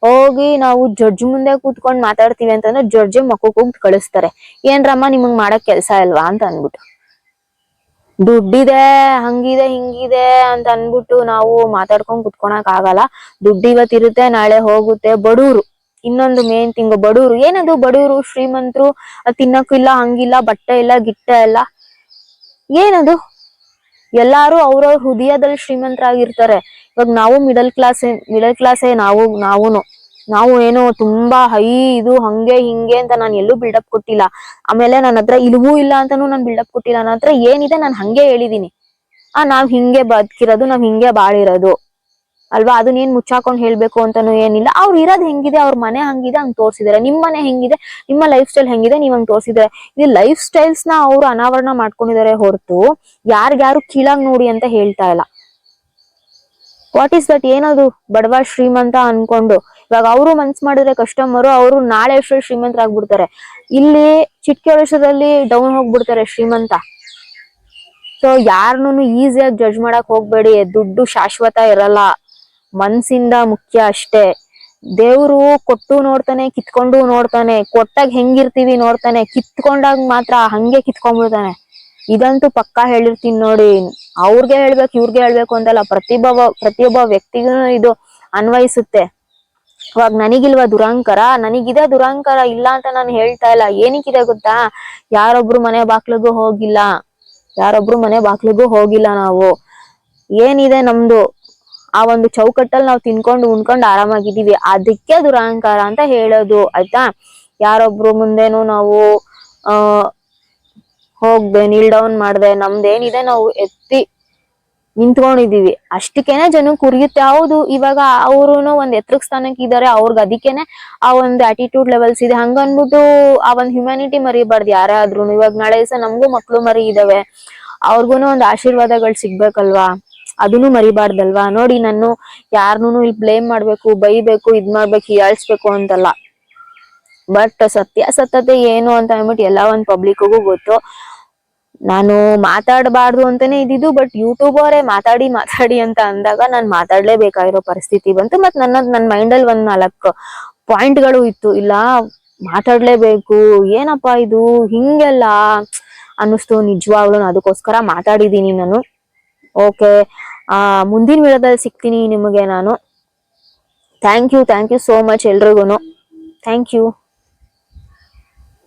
S1: ಹೋಗಿ ನಾವು ಜಡ್ಜ್ ಮುಂದೆ ಕೂತ್ಕೊಂಡು ಮಾತಾಡ್ತೀವಿ ಅಂತಂದ್ರೆ ಜಡ್ಜ್ ಮಕ್ಕ ಹೋಗಿ ಕಳಿಸ್ತಾರೆ. ಏನ್ರಮ್ಮ ನಿಮಗ್ ಮಾಡಕ್ ಕೆಲ್ಸ ಇಲ್ವಾ ಅಂತ ಅನ್ಬಿಟ್ಟು ದುಡ್ಡಿದೆ, ಹಂಗಿದೆ, ಹಿಂಗಿದೆ ಅಂತ ಅನ್ಬಿಟ್ಟು ನಾವು ಮಾತಾಡ್ಕೊಂಡ್ ಕುತ್ಕೊಳಕ್ ಆಗಲ್ಲ. ದುಡ್ಡು ಇವತ್ತಿರುತ್ತೆ ನಾಳೆ ಹೋಗುತ್ತೆ. ಬಡೂರು, ಇನ್ನೊಂದು ಮೇನ್ ತಿಂಗ್ ಬಡೂರು. ಏನದು ಬಡೂರು? ಶ್ರೀಮಂತರು ತಿನ್ನಕ್ಕಿಲ್ಲ, ಹಂಗಿಲ್ಲ, ಬಟ್ಟೆ ಇಲ್ಲ, ಗಿಟ್ಟ ಇಲ್ಲ. ಏನದು? ಎಲ್ಲಾರು ಅವ್ರವ್ರ ಹೃದಯದಲ್ಲಿ ಶ್ರೀಮಂತರಾಗಿರ್ತಾರೆ. ಇವಾಗ ನಾವು ಮಿಡಲ್ ಕ್ಲಾಸ್ ಮಿಡಲ್ ಕ್ಲಾಸೇ ನಾವು, ನಾವುನು. ನಾವು ಏನು ತುಂಬಾ ಹೈ ಇದು ಹಂಗೆ ಹಿಂಗೆ ಅಂತ ನಾನು ಎಲ್ಲೂ ಬಿಲ್ಡಪ್ ಕೊಟ್ಟಿಲ್ಲ. ಆಮೇಲೆ ನನ್ನ ಹತ್ರ ಇಲ್ವೂ ಇಲ್ಲ ಅಂತಾನು ನಾನು ಬಿಲ್ಡಪ್ ಕೊಟ್ಟಿಲ್ಲ. ನನ್ನ ಹತ್ರ ಏನಿದೆ ನಾನು ಹಂಗೆ ಹೇಳಿದೀನಿ. ಆ ನಾವ್ ಹಿಂಗೆ ಬದುಕಿರೋದು, ನಾವ್ ಹಿಂಗೆ ಬಾಳಿರೋದು. ಅಲ್ವಾ? ಅದನ್ನೇನ್ ಮುಚ್ಚಾಕೊಂಡ್ ಹೇಳ್ಬೇಕು ಅಂತಾನು ಏನಿಲ್ಲ. ಅವ್ರು ಇರೋದ್ ಹೆಂಗಿದೆ? ಅವ್ರ ಮನೆ ಹಂಗಿದೆ, ಹಂಗ್ ತೋರ್ಸಿದಾರೆ. ನಿಮ್ ಮನೆ ಹೆಂಗಿದೆ? ನಿಮ್ಮ ಲೈಫ್ ಸ್ಟೈಲ್ ಹೆಂಗಿದೆ? ನೀವ್ ಹಂಗ್ ತೋರ್ಸಿದಾರೆ. ಈ ಲೈಫ್ ಸ್ಟೈಲ್ಸ್ನ ಅವ್ರು ಅನಾವರಣ ಮಾಡ್ಕೊಂಡಿದ್ದಾರೆ ಹೊರತು ಯಾರ್ಗ್ಯಾರು ಕೀಳಾಗ್ ನೋಡಿ ಅಂತ ಹೇಳ್ತಾ ಇಲ್ಲ. ವಾಟ್ ಈಸ್ ದಟ್ ಏನದು? ಬಡವ ಶ್ರೀಮಂತ ಅನ್ಕೊಂಡು. ಇವಾಗ ಅವರು ಮನ್ಸ್ ಮಾಡಿದ್ರೆ ಕಸ್ಟಮರು ಅವರು ನಾಳೆ ಎಷ್ಟು ಶ್ರೀಮಂತರಾಗ್ಬಿಡ್ತಾರೆ ಇಲ್ಲಿ ಚಿಟ್ಕೆ ವರ್ಷದಲ್ಲಿ ಡೌನ್ ಹೋಗ್ಬಿಡ್ತಾರೆ ಶ್ರೀಮಂತ. ಸೊ ಯಾರನ್ನೂ ಈಸಿಯಾಗಿ ಜಡ್ಜ್ ಮಾಡಕ್ ಹೋಗ್ಬೇಡಿ. ದುಡ್ಡು ಶಾಶ್ವತ ಇರಲ್ಲ. ಮನ್ಸಿಂದ ಮುಖ್ಯ ಅಷ್ಟೇ. ದೇವ್ರು ಕೊಟ್ಟು ನೋಡ್ತಾನೆ, ಕಿತ್ಕೊಂಡು ನೋಡ್ತಾನೆ. ಕೊಟ್ಟಾಗ ಹೆಂಗಿರ್ತೀವಿ ನೋಡ್ತಾನೆ. ಕಿತ್ಕೊಂಡಾಗ ಮಾತ್ರ ಹಂಗೆ ಕಿತ್ಕೊಂಡ್ಬಿಡ್ತಾನೆ. ಇದಂತೂ ಪಕ್ಕಾ ಹೇಳಿರ್ತೀನಿ ನೋಡಿ. ಅವ್ರಿಗೆ ಹೇಳ್ಬೇಕು, ಇವ್ರಿಗೆ ಹೇಳ್ಬೇಕು ಅಂತಲ್ಲ ಪ್ರತಿಭಾವ, ಪ್ರತಿಯೊಬ್ಬ ವ್ಯಕ್ತಿಗೂ ಇದು ಅನ್ವಯಿಸುತ್ತೆ. ಇವಾಗ ನನಗಿಲ್ವಾ ದುರಂಕರ? ನನಗಿದೆ ದುರಂಕರ ಇಲ್ಲ ಅಂತ ನಾನು ಹೇಳ್ತಾ ಇಲ್ಲ. ಏನಕ್ಕಿದೆ ಗೊತ್ತಾ? ಯಾರೊಬ್ರು ಮನೆ ಬಾಕ್ಲಿಗೂ ಹೋಗಿಲ್ಲ. ಯಾರೊಬ್ರು ಮನೆ ಬಾಕ್ಲಿಗೂ ಹೋಗಿಲ್ಲ ನಾವು. ಏನಿದೆ ನಮ್ದು? ಆ ಒಂದು ಚೌಕಟ್ಟಲ್ಲಿ ನಾವು ತಿನ್ಕೊಂಡು ಉಣ್ಕೊಂಡು ಆರಾಮಾಗಿದ್ದೀವಿ. ಅದಕ್ಕೆ ದುರಹಂಕಾರ ಅಂತ ಹೇಳೋದು, ಆಯ್ತಾ? ಯಾರೊಬ್ರು ಮುಂದೇನು ನಾವು, ಆ, ಹೋಗ್ದೆ ನೀಲ್ ಡೌನ್ ಮಾಡ್ದೆ, ನಮ್ದೇನಿದೆ ನಾವು ಎತ್ತಿ ನಿಂತ್ಕೊಂಡಿದೀವಿ ಅಷ್ಟಕ್ಕೇನೆ ಜನಕ್ಕೆ ಉರಿಯುತ್ತೆ ಹೌದು, ಇವಾಗ ಅವ್ರು ಒಂದ್ ಎತ್ತರಕ್ ಸ್ಥಾನಕ್ಕೆ ಇದಾರೆ, ಅವ್ರಿಗೆ ಅದಕ್ಕೇನೆ ಆ ಒಂದು ಆಟಿಟ್ಯೂಡ್ ಲೆವೆಲ್ಸ್ ಇದೆ. ಹಂಗ ಅನ್ಬಿಟ್ಟು ಆ ಒಂದ್ ಹ್ಯುಮ್ಯಾನಿಟಿ ಮರಿಬಾರ್ದು, ಯಾರೇ ಆದ್ರೂ ಇವಾಗ ನಾಳೆ ದಿವಸ ನಮಗೂ ಮಕ್ಳು ಮರಿ ಇದಾವೆ. ಅವ್ರಿಗೂ ಒಂದ್ ಆಶೀರ್ವಾದಗಳು ಸಿಗ್ಬೇಕಲ್ವಾ? ಅದನ್ನು ಮರಿಬಾರ್ದಲ್ವಾ? ನೋಡಿ ನಾನು ಯಾರನ್ನೂ ಇಲ್ಲಿ ಬ್ಲೇಮ್ ಮಾಡ್ಬೇಕು, ಬೈಬೇಕು, ಇದ್ ಮಾಡ್ಬೇಕು ಹೀಯಾಳ್ಸ್ಬೇಕು ಅಂತಲ್ಲ. ಬಟ್ ಸತ್ಯ ಸತ್ಯತೆ ಏನು ಅಂತ ಅಂದ್ಬಿಟ್ಟು ಎಲ್ಲ ಒಂದ್ ಪಬ್ಲಿಕ್ಗೂ ಗೊತ್ತು. ನಾನು ಮಾತಾಡಬಾರ್ದು ಅಂತಾನೆ ಇದ್ದಿದ್ದು ಬಟ್ ಯೂಟ್ಯೂಬ್ ಅವರೇ ಮಾತಾಡಿ ಮಾತಾಡಿ ಅಂತ ಅಂದಾಗ ನಾನು ಮಾತಾಡ್ಲೇಬೇಕಾಗಿರೋ ಪರಿಸ್ಥಿತಿ ಬಂತು. ಮತ್ ನನ್ನ ನನ್ನ ಮೈಂಡಲ್ಲಿ ಒಂದ್ ನಾಲ್ಕು ಪಾಯಿಂಟ್ಗಳು ಇತ್ತು. ಇಲ್ಲ, ಮಾತಾಡ್ಲೇಬೇಕು, ಏನಪ್ಪಾ ಇದು, ಹಿಂಗೆಲ್ಲ ಅನ್ನಿಸ್ತು ನಿಜವಾಗ್ಲೂ. ಅದಕ್ಕೋಸ್ಕರ ಮಾತಾಡಿದೀನಿ ನಾನು. ಓಕೆ ಆ, ಮುಂದಿನ ವಿಡಿಯೋದಲ್ಲಿ ಸಿಗ್ತೀನಿ ನಿಮಗೆ ನಾನು. Thank you thank you so much ಎಲ್ರಿಗೂ ಥ್ಯಾಂಕ್ ಯು